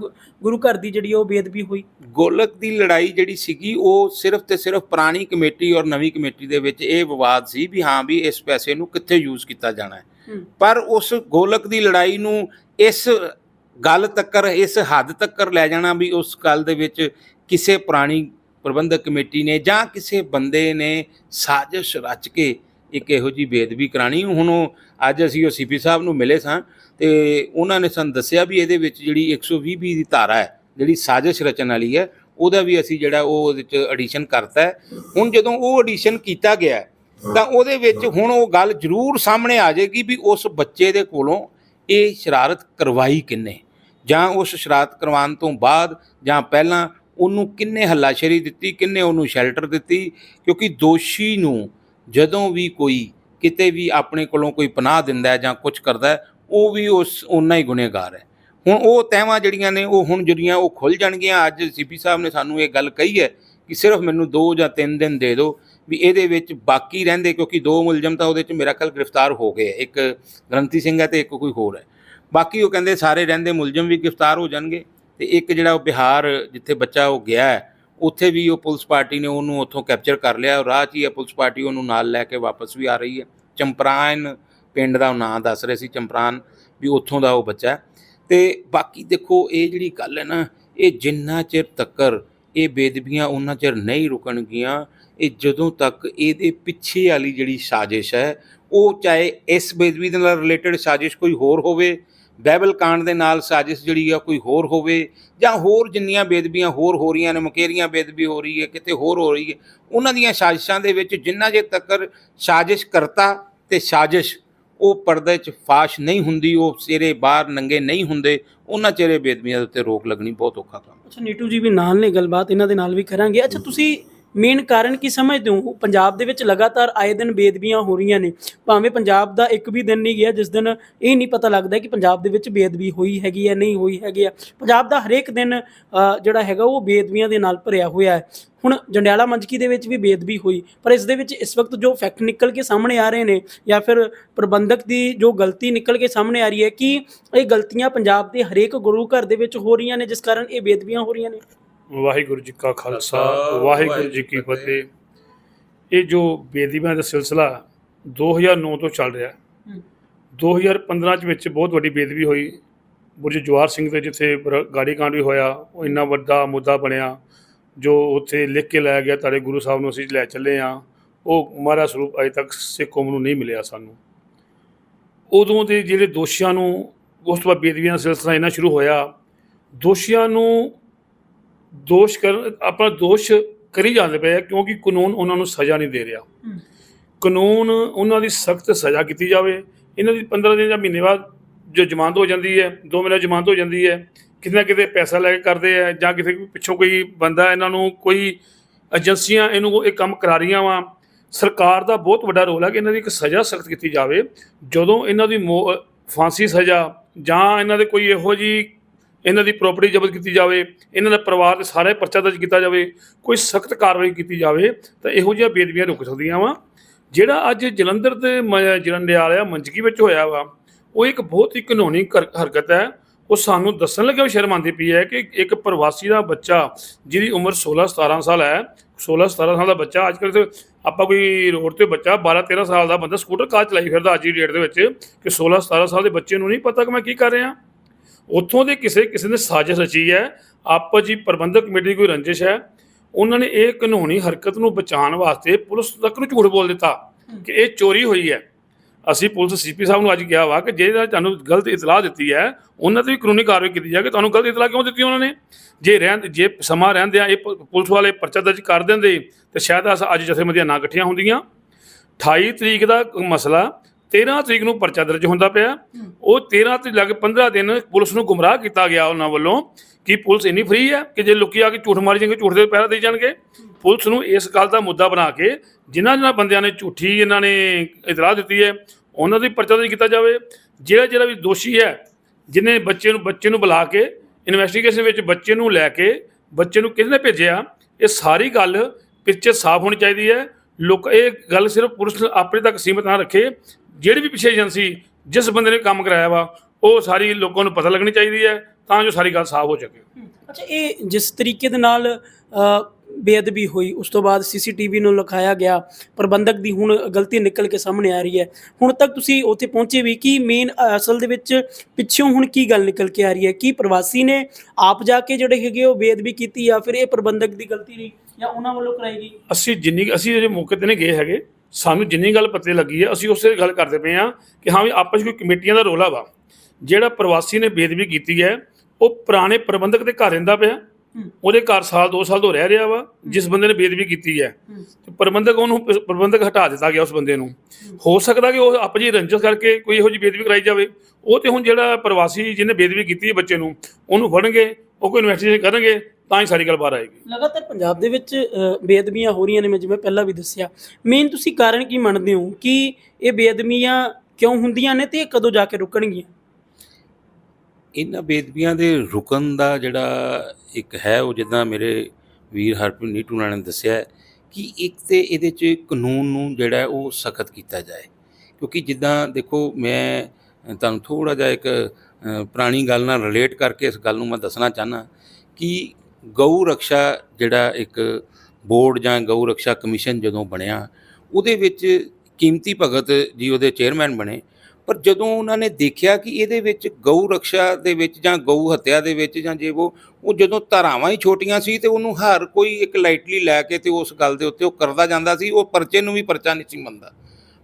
ਗੁਰੂ ਘਰ ਦੀ ਜਿਹੜੀ ਉਹ ਬੇਅਦਬੀ ਹੋਈ? ਗੋਲਕ ਦੀ ਲੜਾਈ ਜਿਹੜੀ ਸੀਗੀ ਉਹ ਸਿਰਫ ਤੇ ਸਿਰਫ ਪੁਰਾਣੀ ਕਮੇਟੀ ਔਰ ਨਵੀਂ ਕਮੇਟੀ ਦੇ ਵਿੱਚ ਇਹ ਵਿਵਾਦ ਸੀ ਵੀ ਹਾਂ ਵੀ ਇਸ ਪੈਸੇ ਨੂੰ ਕਿੱਥੇ ਯੂਜ਼ ਕੀਤਾ ਜਾਣਾ ਹੈ। ਪਰ ਉਸ ਗੋਲਕ ਦੀ ਲੜਾਈ ਨੂੰ ਇਸ ਗੱਲ ਤੱਕਰ, ਇਸ ਹੱਦ ਤੱਕਰ ਲੈ ਜਾਣਾ ਵੀ ਉਸ ਗੱਲ ਦੇ ਵਿੱਚ ਕਿਸੇ ਪੁਰਾਣੀ ਪ੍ਰਬੰਧਕ ਕਮੇਟੀ ਨੇ ਜਾਂ ਕਿਸੇ ਬੰਦੇ ਨੇ ਸਾਜ਼ਿਸ਼ ਰਚ ਕੇ ਇੱਕ ਇਹੋ ਜੀ ਬੇਦਬੀ ਕਰਾਣੀ। ਹੁਣ ਉਹ, ਅੱਜ ਅਸੀਂ ਉਹ ਸੀਪੀ ਸਾਹਿਬ ਨੂੰ ਮਿਲੇ ਸਾਂ ਤੇ ਉਹਨਾਂ ਨੇ ਸਾਨੂੰ ਦੱਸਿਆ ਵੀ ਇਹਦੇ ਵਿੱਚ ਜਿਹੜੀ 120 ਬੀ ਦੀ ਧਾਰਾ ਹੈ, ਜਿਹੜੀ ਸਾਜ਼ਿਸ਼ ਰਚਨ ਵਾਲੀ ਹੈ, ਉਹਦਾ ਵੀ ਅਸੀਂ ਜਿਹੜਾ ਉਹ ਉਹਦੇ ਚ ਐਡੀਸ਼ਨ ਕਰਤਾ ਹੈ। ਹੁਣ ਜਦੋਂ ਉਹ ਐਡੀਸ਼ਨ ਕੀਤਾ ਗਿਆ ਤਾਂ ਉਹਦੇ ਵਿੱਚ ਹੁਣ ਉਹ ਗੱਲ ਜ਼ਰੂਰ ਸਾਹਮਣੇ ਆ ਜਾਏਗੀ ਵੀ ਉਸ ਬੱਚੇ ਦੇ ਕੋਲੋਂ ਇਹ ਸ਼ਰਾਰਤ ਕਰਵਾਈ ਕਿੰਨੇ? ਜਾਂ ਉਸ ਸ਼ਰਾਰਤ ਕਰਵਾਉਣ ਤੋਂ ਬਾਅਦ ਜਾਂ ਪਹਿਲਾਂ ਉਹਨੂੰ ਕਿੰਨੇ ਹੱਲਾਸ਼ੇਰੀ ਦਿੱਤੀ, ਕਿੰਨੇ ਉਹਨੂੰ ਸ਼ੈਲਟਰ ਦਿੱਤੀ? ਕਿਉਂਕਿ ਦੋਸ਼ੀ ਨੂੰ ਜਦੋਂ ਵੀ ਕੋਈ ਕਿਤੇ ਵੀ ਆਪਣੇ ਕੋਲੋਂ ਕੋਈ ਪਨਾਹ ਦਿੰਦਾ ਹੈ ਜਾਂ ਕੁਝ ਕਰਦਾ ਹੈ, ਉਹ ਵੀ ਉਸ, ਓਨਾ ਹੀ ਗੁਨੇਗਾਰ ਹੈ। ਹੁਣ ਉਹ ਤਹਿਵਾਂ ਜਿਹੜੀਆਂ ਨੇ, ਉਹ ਹੁਣ ਜਿਹੜੀਆਂ ਉਹ ਖੁੱਲ ਜਾਣਗੀਆਂ। ਅੱਜ ਸੀਪੀ ਸਾਹਿਬ ਨੇ ਸਾਨੂੰ ਇਹ ਗੱਲ ਕਹੀ ਹੈ ਕਿ ਸਿਰਫ ਮੈਨੂੰ 2 ਜਾਂ 3 ਦਿਨ ਦੇ ਦਿਓ ਵੀ ਇਹਦੇ ਵਿੱਚ ਬਾਕੀ ਰਹਿੰਦੇ, ਕਿਉਂਕਿ ਦੋ ਮੁਲਜ਼ਮ ਤਾਂ ਉਹਦੇ ਚ ਮੇਰਾ ਖਿਆਲ ਗ੍ਰਿਫਤਾਰ ਹੋ ਗਏ ਇੱਕ ਗ੍ਰੰਥੀ ਸਿੰਘ ਹੈ ਤੇ ਇੱਕ ਕੋਈ ਹੋਰ ਹੈ। ਬਾਕੀ ਉਹ ਕਹਿੰਦੇ ਸਾਰੇ ਰਹਿੰਦੇ ਮੁਲਜ਼ਮ ਵੀ ਗ੍ਰਿਫਤਾਰ ਹੋ ਜਾਣਗੇ ਤੇ ਇੱਕ ਜਿਹੜਾ ਉਹ ਬਿਹਾਰ ਜਿੱਥੇ ਬੱਚਾ ਉਹ ਗਿਆ ਹੈ, ਉੱਥੇ ਵੀ ਉਹ ਪੁਲਿਸ ਪਾਰਟੀ ਨੇ ਉਹਨੂੰ ਉੱਥੋਂ ਕੈਪਚਰ ਕਰ ਲਿਆ। ਰਾਹ 'ਚ ਹੀ ਇਹ ਪੁਲਿਸ ਪਾਰਟੀ ਉਹਨੂੰ ਨਾਲ ਲੈ ਕੇ ਵਾਪਸ ਵੀ ਆ ਰਹੀ ਹੈ। ਚੰਪਰਾਨ ਪਿੰਡ ਦਾ ਉਹ ਨਾਂ ਦੱਸ ਰਹੇ ਸੀ, ਚੰਪਰਾਨ ਵੀ ਉੱਥੋਂ ਦਾ ਉਹ ਬੱਚਾ ਹੈ। ਤੇ ਬਾਕੀ ਦੇਖੋ, ਇਹ ਜਿਹੜੀ ਗੱਲ ਹੈ ਨਾ, ਇਹ ਜਿੰਨਾ ਚਿਰ ਤੱਕਰ ਇਹ ਬੇਦਬੀਆਂ ਉਹਨਾਂ ਚਿਰ ਨਹੀਂ ਰੁਕਣਗੀਆਂ, ਇਹ ਜਦੋਂ ਤੱਕ ਇਹਦੇ ਪਿੱਛੇ ਵਾਲੀ ਜਿਹੜੀ ਸਾਜ਼ਿਸ਼ ਹੈ, ਉਹ ਚਾਹੇ ਇਸ ਬੇਦਬੀ ਦੇ ਨਾਲ ਰਿਲੇਟਡ ਸਾਜ਼ਿਸ਼ ਕੋਈ ਹੋਰ ਹੋਵੇ, ਬਾਈਬਲ ਕਾਂਡ ਦੇ ਨਾਲ ਸਾਜ਼ਿਸ਼ ਜਿਹੜੀ ਆ ਕੋਈ ਹੋਰ ਹੋਵੇ, ਜਾਂ ਹੋਰ ਜਿੰਨੀਆਂ ਬੇਦਬੀਆਂ ਹੋਰ ਹੋ ਰਹੀਆਂ ਨੇ, ਮਕੇਰੀਆਂ ਬੇਦਬੀ ਹੋ ਰਹੀ ਹੈ, ਕਿਤੇ ਹੋਰ ਹੋ ਰਹੀ ਹੈ, ਉਹਨਾਂ ਦੀਆਂ ਸਾਜ਼ਿਸ਼ਾਂ ਦੇ ਵਿੱਚ ਜਿੰਨਾ ਜੇ ਤੱਕ ਸਾਜ਼ਿਸ਼ ਕਰਤਾ ਤੇ ਸਾਜ਼ਿਸ਼ ਉਹ ਪਰਦੇ 'ਚ ਫਾਸ਼ ਨਹੀਂ ਹੁੰਦੀ, ਉਹ ਸਿਰੇ ਬਾਹਰ ਨੰਗੇ ਨਹੀਂ ਹੁੰਦੇ, ਉਹਨਾਂ ਚਿਹਰੇ ਬੇਦਬੀਆਂ ਦੇ ਉੱਤੇ ਰੋਕ ਲੱਗਣੀ ਬਹੁਤ ਔਖਾ ਕੰਮ ਅੱਛਾ ਨੀਟੂ ਜੀ ਵੀ ਨਾਲ ਨੇ ਗੱਲਬਾਤ ਇਹਨਾਂ ਦੇ ਨਾਲ ਵੀ ਕਰਾਂਗੇ। ਅੱਛਾ ਤੁਸੀਂ ਮੇਨ ਕਾਰਨ ਕੀ ਸਮਝਦੇ ਹੋ? ਪੰਜਾਬ ਦੇ ਵਿੱਚ ਲਗਾਤਾਰ ਆਏ ਦਿਨ ਬੇਦਬੀਆਂ ਹੋ ਰਹੀਆਂ ਨੇ। ਭਾਵੇਂ ਪੰਜਾਬ ਦਾ ਇੱਕ ਵੀ ਦਿਨ ਨਹੀਂ ਗਿਆ, ਜਿਸ ਦਿਨ ਇਹ ਨਹੀਂ ਪਤਾ ਲੱਗਦਾ ਕਿ ਪੰਜਾਬ ਦੇ ਵਿੱਚ ਬੇਦਬੀ ਹੋਈ ਹੈਗੀ ਹੈ, ਨਹੀਂ ਹੋਈ ਹੈਗੀ ਹੈ। ਪੰਜਾਬ ਦਾ ਹਰੇਕ ਦਿਨ ਜਿਹੜਾ ਹੈਗਾ ਉਹ ਬੇਦਬੀਆਂ ਦੇ ਨਾਲ ਭਰਿਆ ਹੋਇਆ ਹੈ। ਹੁਣ ਜੰਡਿਆਲਾ ਮੰਜਕੀ ਦੇ ਵਿੱਚ ਵੀ ਬੇਦਬੀ ਹੋਈ, ਪਰ ਇਸ ਦੇ ਵਿੱਚ ਇਸ ਵਕਤ ਜੋ ਫੈਕਟ ਨਿਕਲ ਕੇ ਸਾਹਮਣੇ ਆ ਰਹੇ ਨੇ ਜਾਂ ਫਿਰ ਪ੍ਰਬੰਧਕ ਦੀ ਜੋ ਗਲਤੀ ਨਿਕਲ ਕੇ ਸਾਹਮਣੇ ਆ ਰਹੀ ਹੈ ਕਿ ਇਹ ਗਲਤੀਆਂ ਪੰਜਾਬ ਦੇ ਹਰੇਕ ਗੁਰੂ ਘਰ ਦੇ ਵਿੱਚ ਹੋ ਰਹੀਆਂ ਨੇ, ਜਿਸ ਕਾਰਨ ਇਹ ਬੇਦਬੀਆਂ ਹੋ ਰਹੀਆਂ ਨੇ। ਵਾਹਿਗੁਰੂ ਜੀ ਕਾ ਖਾਲਸਾ ਵਾਹਿਗੁਰੂ ਜੀ ਕੀ ਫਤਿਹ। ਇਹ ਜੋ ਬੇਦਬੀਆਂ ਦਾ ਸਿਲਸਿਲਾ 2009 ਤੋਂ ਚੱਲ ਰਿਹਾ ਹੈ। 2015 ਚ ਵਿੱਚ ਬਹੁਤ ਵੱਡੀ ਬੇਦਬੀ ਹੋਈ। ਬੁਰਜ ਜਵਾਰ ਸਿੰਘ ਦੇ ਜਿੱਥੇ ਗਾੜੀ ਕਾਂਡ ਵੀ ਹੋਇਆ ਉਹ ਇੰਨਾ ਵੱਡਾ ਮੁੱਦਾ ਬਣਿਆ ਜੋ ਉੱਥੇ ਲਿਖ ਕੇ ਲਾਇਆ ਗਿਆ ਤੁਹਾਡੇ ਗੁਰੂ ਸਾਹਿਬ ਨੂੰ ਅਸੀਂ ਲੈ ਚੱਲੇ ਆ ਉਹ ਮਹਾਰਾਜ ਸਰੂਪ ਅਜੇ ਤੱਕ ਸਿੱਖ ਕੌਮ ਨੂੰ ਨਹੀਂ ਮਿਲਿਆ ਸਾਨੂੰ। ਉਦੋਂ ਦੇ ਜਿਹੜੇ ਦੋਸ਼ੀਆਂ ਨੂੰ ਉਸ ਤੋਂ ਬਾਅਦ ਬੇਦਬੀਆਂ ਦਾ ਸਿਲਸਿਲਾ ਇੰਨਾ ਸ਼ੁਰੂ ਹੋਇਆ। ਦੋਸ਼ੀਆਂ ਨੂੰ ਦੋਸ਼ ਕਰ ਆਪਣਾ ਦੋਸ਼ ਕਰੀ ਜਾਂਦੇ ਪਏ ਆ ਕਿਉਂਕਿ ਕਾਨੂੰਨ ਉਹਨਾਂ ਨੂੰ ਸਜ਼ਾ ਨਹੀਂ ਦੇ ਰਿਹਾ। ਕਾਨੂੰਨ ਉਹਨਾਂ ਦੀ ਸਖਤ ਸਜ਼ਾ ਕੀਤੀ ਜਾਵੇ। ਇਹਨਾਂ ਦੀ 15 ਦਿਨ ਜਾਂ ਮਹੀਨੇ ਬਾਅਦ ਜੋ ਜ਼ਮਾਨਤ ਹੋ ਜਾਂਦੀ ਹੈ 2 ਮਹੀਨੇ ਜ਼ਮਾਨਤ ਹੋ ਜਾਂਦੀ ਹੈ ਕਿਤੇ ਨਾ ਕਿਤੇ ਪੈਸਾ ਲੈ ਕੇ ਕਰਦੇ ਆ ਜਾਂ ਕਿਤੇ ਪਿੱਛੋਂ ਕੋਈ ਬੰਦਾ ਇਹਨਾਂ ਨੂੰ ਕੋਈ ਏਜੰਸੀਆਂ ਇਹਨੂੰ ਇਹ ਕੰਮ ਕਰਾ ਰਹੀਆਂ ਵਾ। ਸਰਕਾਰ ਦਾ ਬਹੁਤ ਵੱਡਾ ਰੋਲ ਹੈ ਕਿ ਇਹਨਾਂ ਦੀ ਇੱਕ ਸਜ਼ਾ ਸਖਤ ਕੀਤੀ ਜਾਵੇ। ਜਦੋਂ ਇਹਨਾਂ ਦੀ ਫਾਂਸੀ ਸਜ਼ਾ ਜਾਂ ਇਹਨਾਂ ਦੇ ਕੋਈ ਇਹੋ ਜੀ ਇਹਨਾਂ ਦੀ ਪ੍ਰਾਪਰਟੀ ਜ਼ਬਤ ਕੀਤੀ ਜਾਵੇ, ਇਹਨਾਂ ਦਾ ਪਰਿਵਾਰ ਦੇ ਸਾਰੇ ਪਰਚਾ ਦਰਜ ਕੀਤਾ ਜਾਵੇ, ਕੋਈ ਸਖਤ ਕਾਰਵਾਈ ਕੀਤੀ ਜਾਵੇ, ਤਾਂ ਇਹੋ ਜਿਹੀਆਂ ਬੇਦਬੀਆਂ ਰੁਕ ਸਕਦੀਆਂ ਵਾ। ਜਿਹੜਾ ਅੱਜ ਜਲੰਧਰ ਦੇ ਮ- ਜਲੰਧਿਆਲਾ ਮੰਜਕੀ ਵਿੱਚ ਹੋਇਆ ਵਾ, ਉਹ ਇੱਕ ਬਹੁਤ ਹੀ ਕਾਨੂੰਨੀ ਕਰ- ਹਰਕਤ ਹੈ। ਉਹ ਸਾਨੂੰ ਦੱਸਣ ਲੱਗੇ ਵੀ ਸ਼ਰਮ ਆਉਂਦੀ ਪਈ ਹੈ ਕਿ ਇੱਕ ਪ੍ਰਵਾਸੀ ਦਾ ਬੱਚਾ, ਜਿਹਦੀ ਉਮਰ 16 17 ਸਾਲ ਹੈ 16 17 ਸਾਲ ਦਾ ਬੱਚਾ ਅੱਜ ਕੱਲ੍ਹ ਤੇ ਆਪਾਂ ਕੋਈ ਰੋਡ ਤੇ ਬੱਚਾ 12 13 ਸਾਲ ਦਾ ਬੰਦਾ ਸਕੂਟਰ ਕਾਰ ਚਲਾਈ ਫਿਰਦਾ ਅੱਜ ਦੀ ਡੇਟ ਦੇ ਵਿੱਚ, ਕਿ 16 17 ਸਾਲ ਦੇ ਬੱਚੇ ਨੂੰ ਨਹੀਂ ਪਤਾ ਕਿ ਮੈਂ ਕੀ ਕਰ ਰਿਹਾ। ਉੱਥੋਂ ਦੇ ਕਿਸੇ ਕਿਸੇ ਨੇ ਸਾਜ਼ਿਸ਼ ਰਚੀ ਹੈ। ਆਪਸ ਜੀ ਪ੍ਰਬੰਧਕ ਕਮੇਟੀ ਦੀ ਕੋਈ ਰੰਜਿਸ਼ ਹੈ। ਉਹਨਾਂ ਨੇ ਇਹ ਕਾਨੂੰਨੀ ਹਰਕਤ ਨੂੰ ਬਚਾਉਣ ਵਾਸਤੇ ਪੁਲਿਸ ਤੱਕ ਨੂੰ ਝੂਠ ਬੋਲ ਦਿੱਤਾ ਕਿ ਇਹ ਚੋਰੀ ਹੋਈ ਹੈ। ਅਸੀਂ ਪੁਲਿਸ ਸੀਪੀ ਸਾਹਿਬ ਨੂੰ ਅੱਜ ਕਿਹਾ ਵਾ ਕਿ ਜੇ ਤੁਹਾਨੂੰ ਗਲਤ ਇਤਲਾਹ ਦਿੱਤੀ ਹੈ, ਉਹਨਾਂ ਤੇ ਵੀ ਕਾਨੂੰਨੀ ਕਾਰਵਾਈ ਕੀਤੀ ਜਾਵੇ ਤੁਹਾਨੂੰ ਗਲਤ ਇਤਲਾਹ ਕਿਉਂ ਦਿੱਤੀ ਉਹਨਾਂ ਨੇ? ਜੇ ਰਹਿਣ ਜੇ ਸਮਾਂ ਰਹਿੰਦਿਆਂ ਇਹ ਪ- ਪੁਲਿਸ ਵਾਲੇ ਪਰਚਾ ਦਰਜ ਕਰ ਦਿੰਦੇ, ਤੇ ਸ਼ਾਇਦ ਅਸ- ਅੱਜ ਜਥੇਬੰਦੀਆਂ ਨਾ ਇਕੱਠੀਆਂ ਹੁੰਦੀਆਂ। 28 ਤਰੀਕ ਦਾ ਮਸਲਾ 13 ਤਰੀਕ ਨੂੰ ਪਰਚਾ ਦਰਜ ਹੁੰਦਾ ਪਿਆ। ਉਹ 13 ਤਰੀਕ ਲੱਗ 15 ਦਿਨ ਪੁਲਿਸ ਨੂੰ ਗੁੰਮਰਾਹ ਕੀਤਾ ਗਿਆ ਉਹਨਾਂ ਵੱਲੋਂ ਕਿ ਪੁਲਿਸ ਇੰਨੀ ਫ੍ਰੀ ਹੈ ਕਿ ਜੇ ਲੁਕੀ ਆ ਕੇ ਝੂਠ ਮਾਰੀ ਜਾਣਗੇ ਝੂਠ ਦੇ ਪਹਿਰਾ ਦੇ ਜਾਣਗੇ। ਪੁਲਿਸ ਨੂੰ ਇਸ ਗੱਲ ਦਾ ਮੁੱਦਾ ਬਣਾ ਕੇ ਜਿਨ੍ਹਾਂ ਜਿਨ੍ਹਾਂ ਬੰਦਿਆਂ ਨੇ ਝੂਠੀ ਇਹਨਾਂ ਨੇ ਇਤਲਾਹ ਦਿੱਤੀ ਹੈ ਉਹਨਾਂ ਦੀ ਪਰਚਾ ਦਰਜ ਕੀਤਾ ਜਾਵੇ। ਜਿਹੜਾ ਜਿਹੜਾ ਵੀ ਦੋਸ਼ੀ ਹੈ ਜਿਹਨੇ ਬੱਚੇ ਨੂੰ ਬੱਚੇ ਨੂੰ ਬੁਲਾ ਕੇ ਇਨਵੈਸਟੀਗੇਸ਼ਨ ਵਿੱਚ ਬੱਚੇ ਨੂੰ ਲੈ ਕੇ ਬੱਚੇ ਨੂੰ ਕਿਹਨੇ ਭੇਜਿਆ ਇਹ ਸਾਰੀ ਗੱਲ ਪਿੱਛੇ ਸਾਫ਼ ਹੋਣੀ ਚਾਹੀਦੀ ਹੈ। ਲੋਕ ਇਹ ਗੱਲ ਸਿਰਫ ਪੁਲਿਸ ਆਪਣੇ ਤੱਕ ਸੀਮਿਤ ਨਾ ਰੱਖੇ। ਜਿਹੜੀ ਵੀ ਪਿੱਛੇ ਏਜੰਸੀ ਜਿਸ ਬੰਦੇ ਨੇ ਕੰਮ ਕਰਾਇਆ ਵਾ ਉਹ ਸਾਰੀ ਲੋਕਾਂ ਨੂੰ ਪਤਾ ਲੱਗਣੀ ਚਾਹੀਦੀ ਹੈ ਤਾਂ ਜੋ ਸਾਰੀ ਗੱਲ ਸਾਫ਼ ਹੋ ਸਕੇ। ਅੱਛਾ ਇਹ ਜਿਸ ਤਰੀਕੇ ਦੇ ਨਾਲ ਬੇਅਦਬੀ ਹੋਈ ਉਸ ਤੋਂ ਬਾਅਦ ਸੀਸੀਟੀਵੀ ਨੂੰ ਲਿਖਾਇਆ ਗਿਆ ਪ੍ਰਬੰਧਕ ਦੀ ਹੁਣ ਗਲਤੀ ਨਿਕਲ ਕੇ ਸਾਹਮਣੇ ਆ ਰਹੀ ਹੈ। ਹੁਣ ਤੱਕ ਤੁਸੀਂ ਉੱਥੇ ਪਹੁੰਚੇ ਵੀ ਕੀ ਮੇਨ ਅਸਲ ਦੇ ਵਿੱਚ ਪਿੱਛੋਂ ਹੁਣ ਕੀ ਗੱਲ ਨਿਕਲ ਕੇ ਆ ਰਹੀ ਹੈ? ਕੀ ਪ੍ਰਵਾਸੀ ਨੇ ਆਪ ਜਾ ਕੇ ਜਿਹੜੇ ਹੈਗੇ ਉਹ ਬੇਅਦਬੀ ਕੀਤੀ ਜਾਂ ਫਿਰ ਇਹ ਪ੍ਰਬੰਧਕ ਦੀ ਗਲਤੀ ਰਹੀ ਜਾਂ ਉਹਨਾਂ ਵੱਲੋਂ ਕਰਾਈ ਗਈ? ਅਸੀਂ ਜਿੰਨੀ ਅਸੀਂ ਅਜੇ ਮੌਕੇ ਤੇ ਨਹੀਂ ਗਏ ਹੈਗੇ ਸਾਨੂੰ ਜਿੰਨੀ ਗੱਲ ਪਤੇ ਲੱਗੀ ਹੈ ਅਸੀਂ ਉਸੇ ਗੱਲ ਕਰਦੇ ਪਏ ਹਾਂ ਕਿ ਹਾਂ ਵੀ ਆਪਸ ਵਿੱਚ ਕੋਈ ਕਮੇਟੀਆਂ ਦਾ ਰੋਲਾ ਵਾ ਜਿਹੜਾ ਪ੍ਰਵਾਸੀ ਨੇ ਬੇਦਬੀ ਕੀਤੀ ਹੈ ਉਹ ਪੁਰਾਣੇ ਪ੍ਰਬੰਧਕ ਦੇ ਘਰ ਰਹਿੰਦਾ ਪਿਆ। ਉਹਦੇ ਘਰ ਸਾਲ 2 ਸਾਲ ਤੋਂ ਰਹਿ ਰਿਹਾ ਵਾ ਜਿਸ ਬੰਦੇ ਨੇ ਬੇਦਬੀ ਕੀਤੀ ਹੈ। ਤੇ ਪ੍ਰਬੰਧਕ ਉਹਨੂੰ ਪ੍ਰਬੰਧਕ ਹਟਾ ਦਿੱਤਾ ਗਿਆ ਉਸ ਬੰਦੇ ਨੂੰ। ਹੋ ਸਕਦਾ ਕਿ ਉਹ ਆਪ ਜੀ ਰੰਜਿਸ਼ ਕਰਕੇ ਕੋਈ ਇਹੋ ਜਿਹੀ ਬੇਦਬੀ ਕਰਾਈ ਜਾਵੇ। ਉਹ ਤੇ ਹੁਣ ਜਿਹੜਾ ਪ੍ਰਵਾਸੀ ਜਿਹਨੇ ਬੇਦਬੀ ਕੀਤੀ ਹੈ ਬੱਚੇ ਨੂੰ ਉਹਨੂੰ ਫੜਨਗੇ ਉਹ ਕੋਈ ਇਨਵੈਸਟੀਗੇਸ਼ਨ ਕਰਨਗੇ ਤਾਂ ਹੀ ਸਾਰੀ ਗੱਲ ਬਾਹਰ ਆਏਗੀ। ਲਗਾਤਾਰ ਪੰਜਾਬ ਦੇ ਵਿੱਚ ਬੇਅਦਬੀਆਂ ਹੋ ਰਹੀਆਂ ਨੇ ਮੈਂ ਜਿਵੇਂ ਪਹਿਲਾਂ ਵੀ ਦੱਸਿਆ। ਮੇਨ ਤੁਸੀਂ ਕਾਰਨ ਕੀ ਮੰਨਦੇ ਹੋ? ਕਿ ਇਹ ਬੇਅਦਬੀਆਂ ਕਿਉਂ ਹੁੰਦੀਆਂ ਨੇ ਤੇ ਇਹ ਕਦੋਂ ਜਾ ਕੇ ਰੁਕਣਗੀਆਂ? ਇਹਨਾਂ ਬੇਦਬੀਆਂ ਦੇ ਰੁਕਣ ਦਾ ਜਿਹੜਾ ਇੱਕ ਹੈ ਉਹ ਜਿੱਦਾਂ ਮੇਰੇ ਵੀਰ ਹਰਪ੍ਰੀਤ ਨੀਟੂ ਨਾਲ ਨੇ ਦੱਸਿਆ ਹੈ ਕਿ ਇੱਕ ਤੇ ਇਹਦੇ 'ਚ ਕਾਨੂੰਨ ਨੂੰ ਜਿਹੜਾ ਉਹ ਸਖਤ ਕੀਤਾ ਜਾਏ। ਕਿਉਂਕਿ ਜਿੱਦਾਂ ਦੇਖੋ ਮੈਂ ਤੁਹਾਨੂੰ ਥੋੜਾ ਜਿਹਾ ਇੱਕ ਪੁਰਾਣੀ ਗੱਲ ਨਾਲ ਰਿਲੇਟ ਕਰਕੇ ਇਸ ਗੱਲ ਨੂੰ ਮੈਂ ਦੱਸਣਾ ਚਾਹਨਾ ਕਿ ਗਊ ਰਕਸ਼ਾ ਜਿਹੜਾ ਇੱਕ ਬੋਰਡ ਜਾਂ ਗਊ ਰਕਸ਼ਾ ਕਮਿਸ਼ਨ ਜਦੋਂ ਬਣਿਆ, ਉਹਦੇ ਵਿੱਚ ਕੀਮਤੀ ਭਗਤ ਜੀ ਉਹਦੇ ਚੇਅਰਮੈਨ ਬਣੇ। ਪਰ ਜਦੋਂ ਉਹਨਾਂ ਨੇ ਦੇਖਿਆ ਕਿ ਇਹਦੇ ਵਿੱਚ ਗਊ ਰਕਸ਼ਾ ਦੇ ਵਿੱਚ ਜਾਂ ਗਊ ਹੱਤਿਆ ਦੇ ਵਿੱਚ ਜਾਂ ਜੇ ਉਹ ਉਹ ਜਦੋਂ ਧਾਰਾਵਾਂ ਹੀ ਛੋਟੀਆਂ ਸੀ ਤੇ ਉਹਨੂੰ ਹਰ ਕੋਈ ਇੱਕ ਲਾਈਟਲੀ ਲੈ ਕੇ ਤੇ ਉਸ ਗੱਲ ਦੇ ਉੱਤੇ ਉਹ ਕਰਦਾ ਜਾਂਦਾ ਸੀ, ਉਹ ਪਰਚੇ ਨੂੰ ਵੀ ਪਰਚਾ ਨਹੀਂ ਸੀ ਮੰਨਦਾ।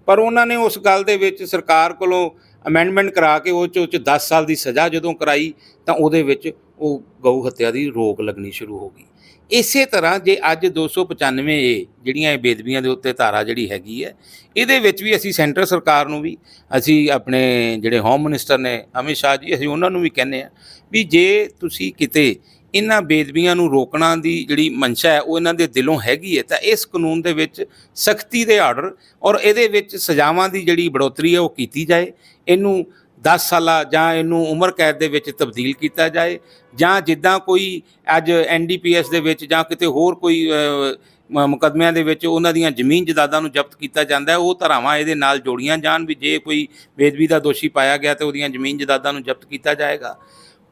ਪਰ ਉਹਨਾਂ ਨੇ ਉਸ ਗੱਲ ਦੇ ਵਿੱਚ ਸਰਕਾਰ ਕੋਲੋਂ ਅਮੈਂਡਮੈਂਟ ਕਰਾ ਕੇ ਉਹ 'ਚ ਉਹ 'ਚ 10 ਸਾਲ ਦੀ ਸਜ਼ਾ ਜਦੋਂ ਕਰਾਈ ਤਾਂ ਉਹਦੇ ਵਿੱਚ ਉਹ ਗਊ ਹੱਤਿਆ ਦੀ ਰੋਕ ਲੱਗਣੀ ਸ਼ੁਰੂ ਹੋ ਗਈ। ਇਸੇ ਤਰ੍ਹਾਂ ਜੇ ਅੱਜ 295 ਏ ਜਿਹੜੀਆਂ ਇਹ ਬੇਦਬੀਆਂ ਦੇ ਉੱਤੇ ਧਾਰਾ ਜਿਹੜੀ ਹੈਗੀ ਹੈ, ਇਹਦੇ ਵਿੱਚ ਵੀ ਅਸੀਂ ਸੈਂਟਰ ਸਰਕਾਰ ਨੂੰ ਵੀ, ਅਸੀਂ ਆਪਣੇ ਜਿਹੜੇ ਹੋਮ ਮਿਨਿਸਟਰ ਨੇ ਅਮਿਤ ਸ਼ਾਹ ਜੀ, ਅਸੀਂ ਉਹਨਾਂ ਨੂੰ ਵੀ ਕਹਿੰਦੇ ਆ ਵੀ ਜੇ ਤੁਸੀਂ ਕਿਤੇ ਇਹਨਾਂ ਬੇਦਬੀਆਂ ਨੂੰ ਰੋਕਣਾ ਦੀ ਜਿਹੜੀ ਮਨਸ਼ਾ ਹੈ, ਉਹ ਇਹਨਾਂ ਦੇ ਦਿਲੋਂ ਹੈਗੀ ਹੈ, ਤਾਂ ਇਸ ਕਾਨੂੰਨ ਦੇ ਵਿੱਚ ਸਖਤੀ ਦੇ ਆਰਡਰ ਔਰ ਇਹਦੇ ਵਿੱਚ ਸਜ਼ਾਵਾਂ ਦੀ ਜਿਹੜੀ ਬੜੋਤਰੀ ਹੈ, ਉਹ ਕੀਤੀ ਜਾਏ। ਇਹਨੂੰ 10 ਸਾਲਾ ਜਾਂ ਇਹਨੂੰ ਉਮਰ ਕੈਦ ਦੇ ਵਿੱਚ ਤਬਦੀਲ ਕੀਤਾ ਜਾਏ ਜਾਂ ਜਿੱਦਾਂ ਕੋਈ ਅੱਜ ਐਨਡੀਪੀਐਸ ਦੇ ਵਿੱਚ ਜਾਂ ਕਿਤੇ ਹੋਰ ਕੋਈ ਅ, ਮੁਕੱਦਮਿਆਂ ਦੇ ਵਿੱਚ ਉਹਨਾਂ ਦੀਆਂ ਜ਼ਮੀਨ ਜਾਇਦਾਦਾਂ ਨੂੰ ਜ਼ਬਤ ਕੀਤਾ ਜਾਂਦਾ ਹੈ ਉਹ ਧਾਰਾਵਾਂ ਇਹਦੇ ਨਾਲ ਜੋੜੀਆਂ ਜਾਣ ਵੀ ਜੇ ਕੋਈ ਬੇਦਬੀ ਦਾ ਦੋਸ਼ੀ ਪਾਇਆ ਗਿਆ ਤੇ ਉਹਦੀਆਂ ਜ਼ਮੀਨ ਜਾਇਦਾਦਾਂ ਨੂੰ ਜ਼ਬਤ ਕੀਤਾ ਜਾਏਗਾ।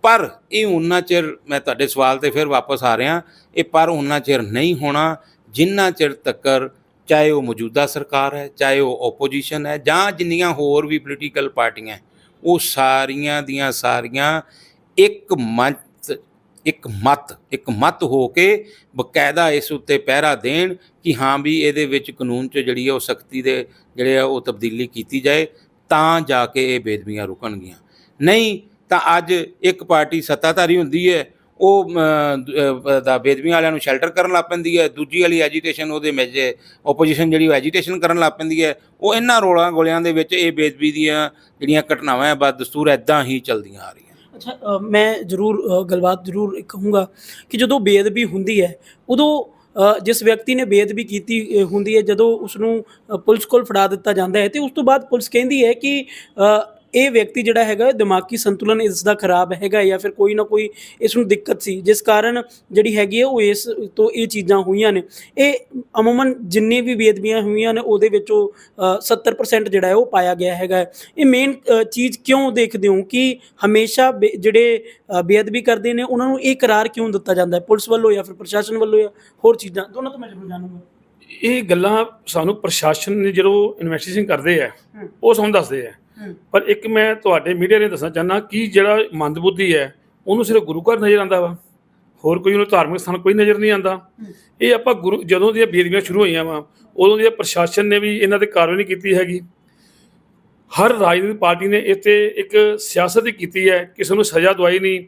ਪਰ ਇਹ ਉਨਾ ਚਿਰ ਮੈਂ ਤੁਹਾਡੇ ਸਵਾਲ ਤੇ ਫਿਰ ਵਾਪਸ ਆ ਰਿਹਾ ਇਹ ਪਰ ਉਨਾ ਚਿਰ ਨਹੀਂ ਹੋਣਾ ਜਿੰਨਾ ਚਿਰ ਤੱਕਰ ਚਾਹੇ ਉਹ ਮੌਜੂਦਾ ਸਰਕਾਰ ਹੈ ਚਾਹੇ ਉਹ ਆਪੋਜੀਸ਼ਨ ਹੈ ਜਾਂ ਜਿੰਨੀਆਂ ਹੋਰ ਵੀ ਪੋਲੀਟੀਕਲ ਪਾਰਟੀਆਂ ਉਹ ਸਾਰੀਆਂ ਦੀਆਂ ਸਾਰੀਆਂ ਇੱਕ ਮੰਚ, ਇੱਕ ਮਤ ਇੱਕ ਮਤ ਹੋ ਕੇ ਬਕਾਇਦਾ ਇਸ ਉੱਤੇ ਪਹਿਰਾ ਦੇਣ ਕਿ ਹਾਂ ਵੀ ਇਹਦੇ ਵਿੱਚ ਕਾਨੂੰਨ 'ਚ ਜਿਹੜੀ ਹੈ ਉਹ ਸਖਤੀ ਦੇ ਜਿਹੜੇ ਆ ਉਹ ਤਬਦੀਲੀ ਕੀਤੀ ਜਾਏ, ਤਾਂ ਜਾ ਕੇ ਇਹ ਬੇਦਬੀਆਂ ਰੁਕਣਗੀਆਂ। ਨਹੀਂ ਤਾਂ ਅੱਜ ਇੱਕ ਪਾਰਟੀ ਸੱਤਾਧਾਰੀ ਹੁੰਦੀ ਹੈ ਉਹ ਦਾ ਬੇਦਬੀਆਂ ਵਾਲਿਆਂ ਨੂੰ ਸ਼ੈਲਟਰ ਕਰਨ ਲੱਗ ਪੈਂਦੀ ਹੈ। ਦੂਜੀ ਵਾਲੀ ਐਜੀਟੇਸ਼ਨ ਉਹਦੇ ਵਿੱਚ ਆਪੋਜੀਸ਼ਨ ਜਿਹੜੀ ਐਜੀਟੇਸ਼ਨ ਕਰਨ ਲੱਗ ਪੈਂਦੀ ਹੈ। ਉਹ ਇਹਨਾਂ ਰੋਲਾਂ ਗੋਲਿਆਂ ਦੇ ਵਿੱਚ ਇਹ ਬੇਦਬੀ ਦੀਆਂ ਜਿਹੜੀਆਂ ਘਟਨਾਵਾਂ ਹੈ ਬਦ ਦਸਤੂਰ ਐਦਾਂ ਹੀ ਚੱਲਦੀਆਂ ਆ ਰਹੀਆਂ। ਅੱਛਾ ਮੈਂ ਜ਼ਰੂਰ ਗੱਲਬਾਤ ਜ਼ਰੂਰ ਕਹੂੰਗਾ ਕਿ ਜਦੋਂ ਬੇਅਦਬੀ ਹੁੰਦੀ ਹੈ, ਉਦੋਂ ਜਿਸ ਵਿਅਕਤੀ ਨੇ ਬੇਅਦਬੀ ਕੀਤੀ ਹੁੰਦੀ ਹੈ, ਜਦੋਂ ਉਸ ਨੂੰ ਪੁਲਿਸ ਕੋਲ ਫੜਾ ਦਿੱਤਾ ਜਾਂਦਾ ਹੈ, ਤੇ ਉਸ ਤੋਂ ਬਾਅਦ ਪੁਲਿਸ ਕਹਿੰਦੀ ਹੈ ਕਿ ਇਹ ਵਿਅਕਤੀ ਜਿਹੜਾ ਹੈਗਾ ਦਿਮਾਗੀ ਸੰਤੁਲਨ ਇਸ ਦਾ ਖਰਾਬ ਹੈਗਾ ਜਾਂ ਫਿਰ ਕੋਈ ਨਾ ਕੋਈ ਇਸ ਨੂੰ ਦਿੱਕਤ ਸੀ ਜਿਸ ਕਾਰਨ ਜਿਹੜੀ ਹੈਗੀ ਹੈ ਉਹ ਇਸ ਤੋਂ ਇਹ ਚੀਜ਼ਾਂ ਹੋਈਆਂ ਨੇ ਇਹ ਅਮੂਮਨ ਜਿੰਨੇ ਵੀ ਬੇਅਦਬੀਆਂ ਹੋਈਆਂ ਨੇ ਉਹਦੇ ਵਿੱਚੋਂ ਅ, 70% ਜਿਹੜਾ ਹੈ ਉਹ ਪਾਇਆ ਗਿਆ ਹੈਗਾ। ਇਹ ਮੇਨ ਚੀਜ਼ ਕਿਉਂ ਦੇਖਦੇ ਹੋ ਕਿ ਹਮੇਸ਼ਾ ਜਿਹੜੇ ਬੇਅਦਬੀ ਕਰਦੇ ਨੇ ਉਹਨਾਂ ਨੂੰ ਇਹ ਕਰਾਰ ਕਿਉਂ ਦਿੱਤਾ ਜਾਂਦਾ ਹੈ ਪੁਲਿਸ ਵੱਲੋਂ ਜਾਂ ਫਿਰ ਪ੍ਰਸ਼ਾਸਨ ਵੱਲੋਂ ਜਾਂ ਹੋਰ ਚੀਜ਼ਾਂ ਦੋਨਾਂ ਤੋਂ ਮੈਂ ਜ਼ਰੂਰ ਜਾਣੂੰਗਾ ਇਹ ਗੱਲਾਂ ਸਾਨੂੰ ਪ੍ਰਸ਼ਾਸਨ ਨੇ ਜਦੋਂ ਇਨਵੈਸਟੀਗੇਸ਼ਨ ਕਰਦੇ ਆ। ਉਹ ਸਾਨੂੰ ਦੱਸਦੇ ਆ। ਪਰ ਇੱਕ ਮੈਂ ਤੁਹਾਡੇ ਮੀਡੀਆ ਨੇ ਦੱਸਣਾ ਚਾਹੁੰਦਾ ਕਿ ਜਿਹੜਾ ਮੰਦਬੁੱਧੀ ਹੈ ਉਹਨੂੰ ਸਿਰਫ ਗੁਰੂ ਘਰ ਨਜ਼ਰ ਆਉਂਦਾ ਵਾ। ਹੋਰ ਕੋਈ ਉਹਨੂੰ ਧਾਰਮਿਕ ਸਥਾਨ ਕੋਈ ਨਜ਼ਰ ਨਹੀਂ ਆਉਂਦਾ। ਇਹ ਆਪਾਂ ਗੁਰੂ ਜਦੋਂ ਦੀਆਂ ਬੇਦਬੀਆਂ ਸ਼ੁਰੂ ਹੋਈਆਂ ਵਾ ਉਦੋਂ ਦੀ ਪ੍ਰਸ਼ਾਸਨ ਨੇ ਵੀ ਇਹਨਾਂ ਤੇ ਕਾਰਵਾਈ ਨਹੀਂ ਕੀਤੀ ਹੈਗੀ। ਹਰ ਰਾਜਨੀਤਿਕ ਪਾਰਟੀ ਨੇ ਇੱਥੇ ਇੱਕ ਸਿਆਸਤ ਹੀ ਕੀਤੀ ਹੈ ਕਿਸੇ ਨੂੰ ਸਜ਼ਾ ਦਵਾਈ ਨਹੀਂ।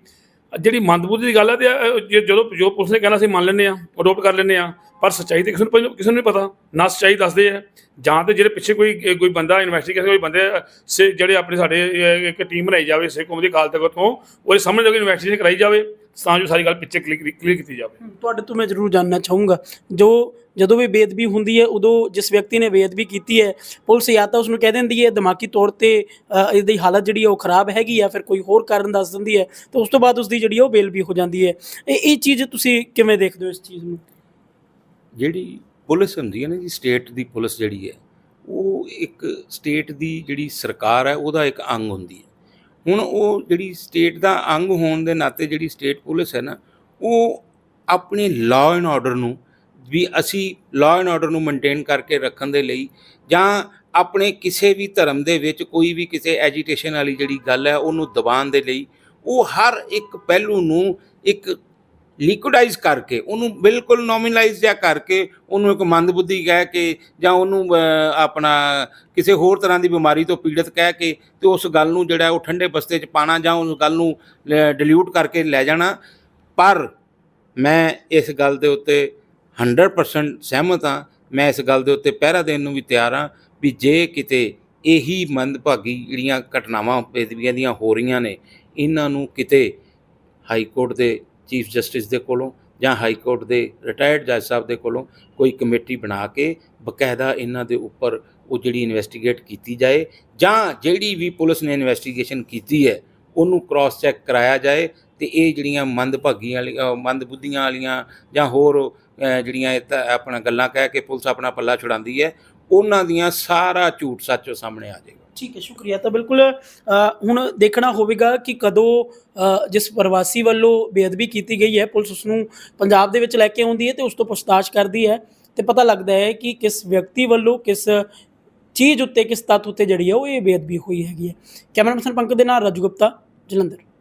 ਜਿਹੜੀ ਮੰਦਬੁੱਧੀ ਦੀ ਗੱਲ ਹੈ ਤੇ ਜਦੋਂ ਜੋ ਪੁਲਿਸ ਨੇ ਕਹਿਣਾ ਸੀ ਮੰਨ ਲੈਂਦੇ ਆ ਅਡੋਪਟ ਕਰ ਲੈਂਦੇ ਆ ਪਰ ਸੱਚਾਈ ਤੇ ਕਿਸੇ ਨੂੰ ਪਹਿਲਾਂ- ਕਿਸੇ ਨੂੰ ਨਹੀਂ ਪਤਾ। ਨਾ ਸੱਚਾਈ ਦੱਸਦੇ ਆ। ਜਾਂ ਤੇ ਜਿਹੜੇ ਪਿੱਛੇ ਕੋਈ ਕੋਈ ਬੰਦਾ ਇਨਵੈਸਟੀਗੇਸ਼ਨ ਕੋਈ ਬੰਦੇ ਅਹ, ਸੇ ਜਿਹੜੇ ਆਪਣੇ ਸਾਡੇ ਅਹ, ਇੱਕ ਟੀਮ ਬਣਾਈ ਜਾਵੇ ਸਿੱਖ ਕੌਮ ਦੀ ਅਕਾਲ ਤਖਤ ਤੋਂ ਉਹਦੇ ਸਾਹਮਣੇ ਜੋ ਇਨਵੈਸਟੀਗੇਸ਼ਨ ਕਰਾਈ ਜਾਵੇ ਤਾਂ ਜੋ ਸਾਰੀ ਗੱਲ ਪਿੱਛੇ ਕਲੀਅਰ ਕੀਤੀ ਜਾਵੇ। ਤੁਹਾਡੇ ਤੋਂ ਮੈਂ ਜ਼ਰੂਰ ਜਾਣਨਾ ਚਾਹੂੰਗਾ। ਜੋ ਜਦੋਂ ਵੀ ਬੇਅਦਬੀ ਹੁੰਦੀ ਹੈ ਉਦੋਂ ਜਿਸ ਵਿਅਕਤੀ ਨੇ ਬੇਅਦਬੀ ਕੀਤੀ ਹੈ ਪੁਲਿਸ ਜਾਂ ਤਾਂ ਉਸ ਨੂੰ ਕਹਿ ਦਿੰਦੀ ਹੈ ਦਿਮਾਗੀ ਤੌਰ ਤੇ ਅ, ਇਹਦੀ ਹਾਲਤ ਜਿਹੜੀ ਹੈ ਉਹ ਖਰਾਬ ਹੈਗੀ ਆ ਫਿਰ ਕੋਈ ਹੋਰ ਕਾਰਨ ਦੱਸ ਦਿੰਦੀ ਹੈ ਤੇ ਉਸ ਤੋਂ ਬਾਅਦ ਉਸ ਦੀ ਜਿਹੜੀ ਹੈ ਉਹ ਬੇਲ ਵੀ ਹੋ ਜਾਂਦੀ ਹੈ। ਇਹ ਇਹ ਚੀਜ਼ ਤੁਸੀਂ ਕਿਵੇਂ ਦੇਖਦੇ ਹੋ ਇਸ ਚੀਜ਼ ਨੂੰ? ਜਿਹੜੀ ਪੁਲਿਸ ਹੁੰਦੀ ਹੈ ਨਾ ਜੀ, ਸਟੇਟ ਦੀ ਪੁਲਿਸ ਜਿਹੜੀ ਹੈ, ਉਹ ਇੱਕ ਸਟੇਟ ਦੀ ਜਿਹੜੀ ਸਰਕਾਰ ਹੈ, ਉਹਦਾ ਇੱਕ ਅੰਗ ਹੁੰਦੀ ਹੈ। ਹੁਣ ਉਹ ਜਿਹੜੀ ਸਟੇਟ ਦਾ ਅੰਗ ਹੋਣ ਦੇ ਨਾਤੇ ਜਿਹੜੀ ਸਟੇਟ ਪੁਲਿਸ ਹੈ ਨਾ, ਉਹ ਆਪਣੇ ਲਾਅ ਐਂਡ ਆਰਡਰ ਨੂੰ ਵੀ ਅਸੀਂ ਲਾਅ ਐਂਡ ਆਰਡਰ ਨੂੰ ਮੇਨਟੇਨ ਕਰਕੇ ਰੱਖਣ ਦੇ ਲਈ ਜਾਂ ਆਪਣੇ ਕਿਸੇ ਵੀ ਧਰਮ ਦੇ ਵਿੱਚ ਕੋਈ ਵੀ ਕਿਸੇ ਐਜੀਟੇਸ਼ਨ ਵਾਲੀ ਜਿਹੜੀ ਗੱਲ ਹੈ, ਉਹਨੂੰ ਦਬਾਉਣ ਦੇ ਲਈ, ਉਹ ਹਰ ਇੱਕ ਪਹਿਲੂ ਨੂੰ ਇੱਕ ਲਿਕੁਇਡਾਈਜ਼ ਕਰਕੇ, ਉਹਨੂੰ ਬਿਲਕੁਲ ਨੋਮੀਨਲਾਈਜ਼ ਜਿਹਾ ਕਰਕੇ, ਉਹਨੂੰ ਇੱਕ ਮੰਦਬੁੱਧੀ ਕਹਿ ਕੇ ਜਾਂ ਉਹਨੂੰ ਆਪਣਾ ਕਿਸੇ ਹੋਰ ਤਰ੍ਹਾਂ ਦੀ ਬਿਮਾਰੀ ਤੋਂ ਪੀੜਤ ਕਹਿ ਕੇ ਤੇ ਉਸ ਗੱਲ ਨੂੰ ਜਿਹੜਾ ਉਹ ਠੰਡੇ ਬਸਤੇ 'ਚ ਪਾਣਾ ਜਾਂ ਉਸ ਗੱਲ ਨੂੰ ਡਿਲੀਊਟ ਕਰਕੇ ਲੈ ਜਾਣਾ। ਪਰ ਮੈਂ ਇਸ ਗੱਲ ਦੇ ਉੱਤੇ 100% ਸਹਿਮਤ ਹਾਂ। ਮੈਂ ਇਸ ਗੱਲ ਦੇ ਉੱਤੇ ਪਹਿਰਾ ਦੇਣ ਨੂੰ ਵੀ ਤਿਆਰ ਹਾਂ ਵੀ ਜੇ ਕਿਤੇ ਇਹੀ ਮੰਦਭਾਗੀ ਜਿਹੜੀਆਂ ਘਟਨਾਵਾਂ ਬੇਦਬੀਆਂ ਦੀਆਂ ਹੋ ਰਹੀਆਂ ਨੇ, ਇਹਨਾਂ ਨੂੰ ਕਿਤੇ ਹਾਈ ਕੋਰਟ ਦੇ ਚੀਫ ਜਸਟਿਸ ਦੇ ਕੋਲੋਂ ਜਾਂ ਹਾਈ ਕੋਰਟ ਦੇ ਰਿਟਾਇਰਡ ਜੱਜ ਸਾਹਿਬ ਦੇ ਕੋਲੋਂ ਕੋਈ ਕਮੇਟੀ ਬਣਾ ਕੇ ਬਕਾਇਦਾ ਇਹਨਾਂ ਦੇ ਉੱਪਰ ਉਹ ਜਿਹੜੀ ਇਨਵੈਸਟੀਗੇਟ ਕੀਤੀ ਜਾਏ ਜਾਂ ਜਿਹੜੀ ਵੀ ਪੁਲਿਸ ਨੇ ਇਨਵੈਸਟੀਗੇਸ਼ਨ ਕੀਤੀ ਹੈ, ਉਹਨੂੰ ਕ੍ਰਾਸ ਚੈੱਕ ਕਰਾਇਆ ਜਾਏ ਤੇ ਇਹ ਜਿਹੜੀਆਂ ਮੰਦਭਾਗੀਆਂ ਵਾਲੀਆਂ, ਮੰਦਬੁੱਧੀਆਂ ਵਾਲੀਆਂ ਜਾਂ ਹੋਰ ਜਿਹੜੀਆਂ ਇਹ ਤਾਂ ਆਪਣਾ ਗੱਲਾਂ ਕਹਿ ਕੇ ਪੁਲਿਸ ਆਪਣਾ ਪੱਲਾ ਛੁਡਾਉਂਦੀ ਹੈ, ਉਹਨਾਂ ਦੀਆਂ ਸਾਰਾ ਝੂਠ ਸੱਚ ਸਾਹਮਣੇ ਆ ਜਾਏਗਾ। ਠੀਕ ਹੈ, ਸ਼ੁਕਰੀਆ। ਤਾਂ ਬਿਲਕੁਲ ਹੁਣ ਦੇਖਣਾ ਹੋਵੇਗਾ ਕਿ ਕਦੋਂ ਜਿਸ ਪ੍ਰਵਾਸੀ ਵੱਲੋਂ ਬੇਅਦਬੀ ਕੀਤੀ ਗਈ ਹੈ, ਪੁਲਿਸ ਉਸ ਨੂੰ ਪੰਜਾਬ ਦੇ ਵਿੱਚ ਲੈ ਕੇ ਆਉਂਦੀ ਹੈ ਤੇ ਉਸ ਤੋਂ ਪੁੱਛਤਾਛ ਕਰਦੀ ਹੈ ਤੇ ਪਤਾ ਲੱਗਦਾ ਹੈ ਕਿ ਕਿਸ ਵਿਅਕਤੀ ਵੱਲੋਂ ਕਿਸ ਚੀਜ਼ ਉੱਤੇ, ਕਿਸ ਤੱਤ ਉੱਤੇ ਜਿਹੜੀ ਹੈ ਉਹ ਇਹ ਬੇਅਦਬੀ ਹੋਈ ਹੈਗੀ ਹੈ। ਕੈਮਰਾ ਪਰਸਨ ਪੰਕਜ ਦੇ ਨਾਲ ਰਾਜੂ ਗੁਪਤਾ, ਜਲੰਧਰ।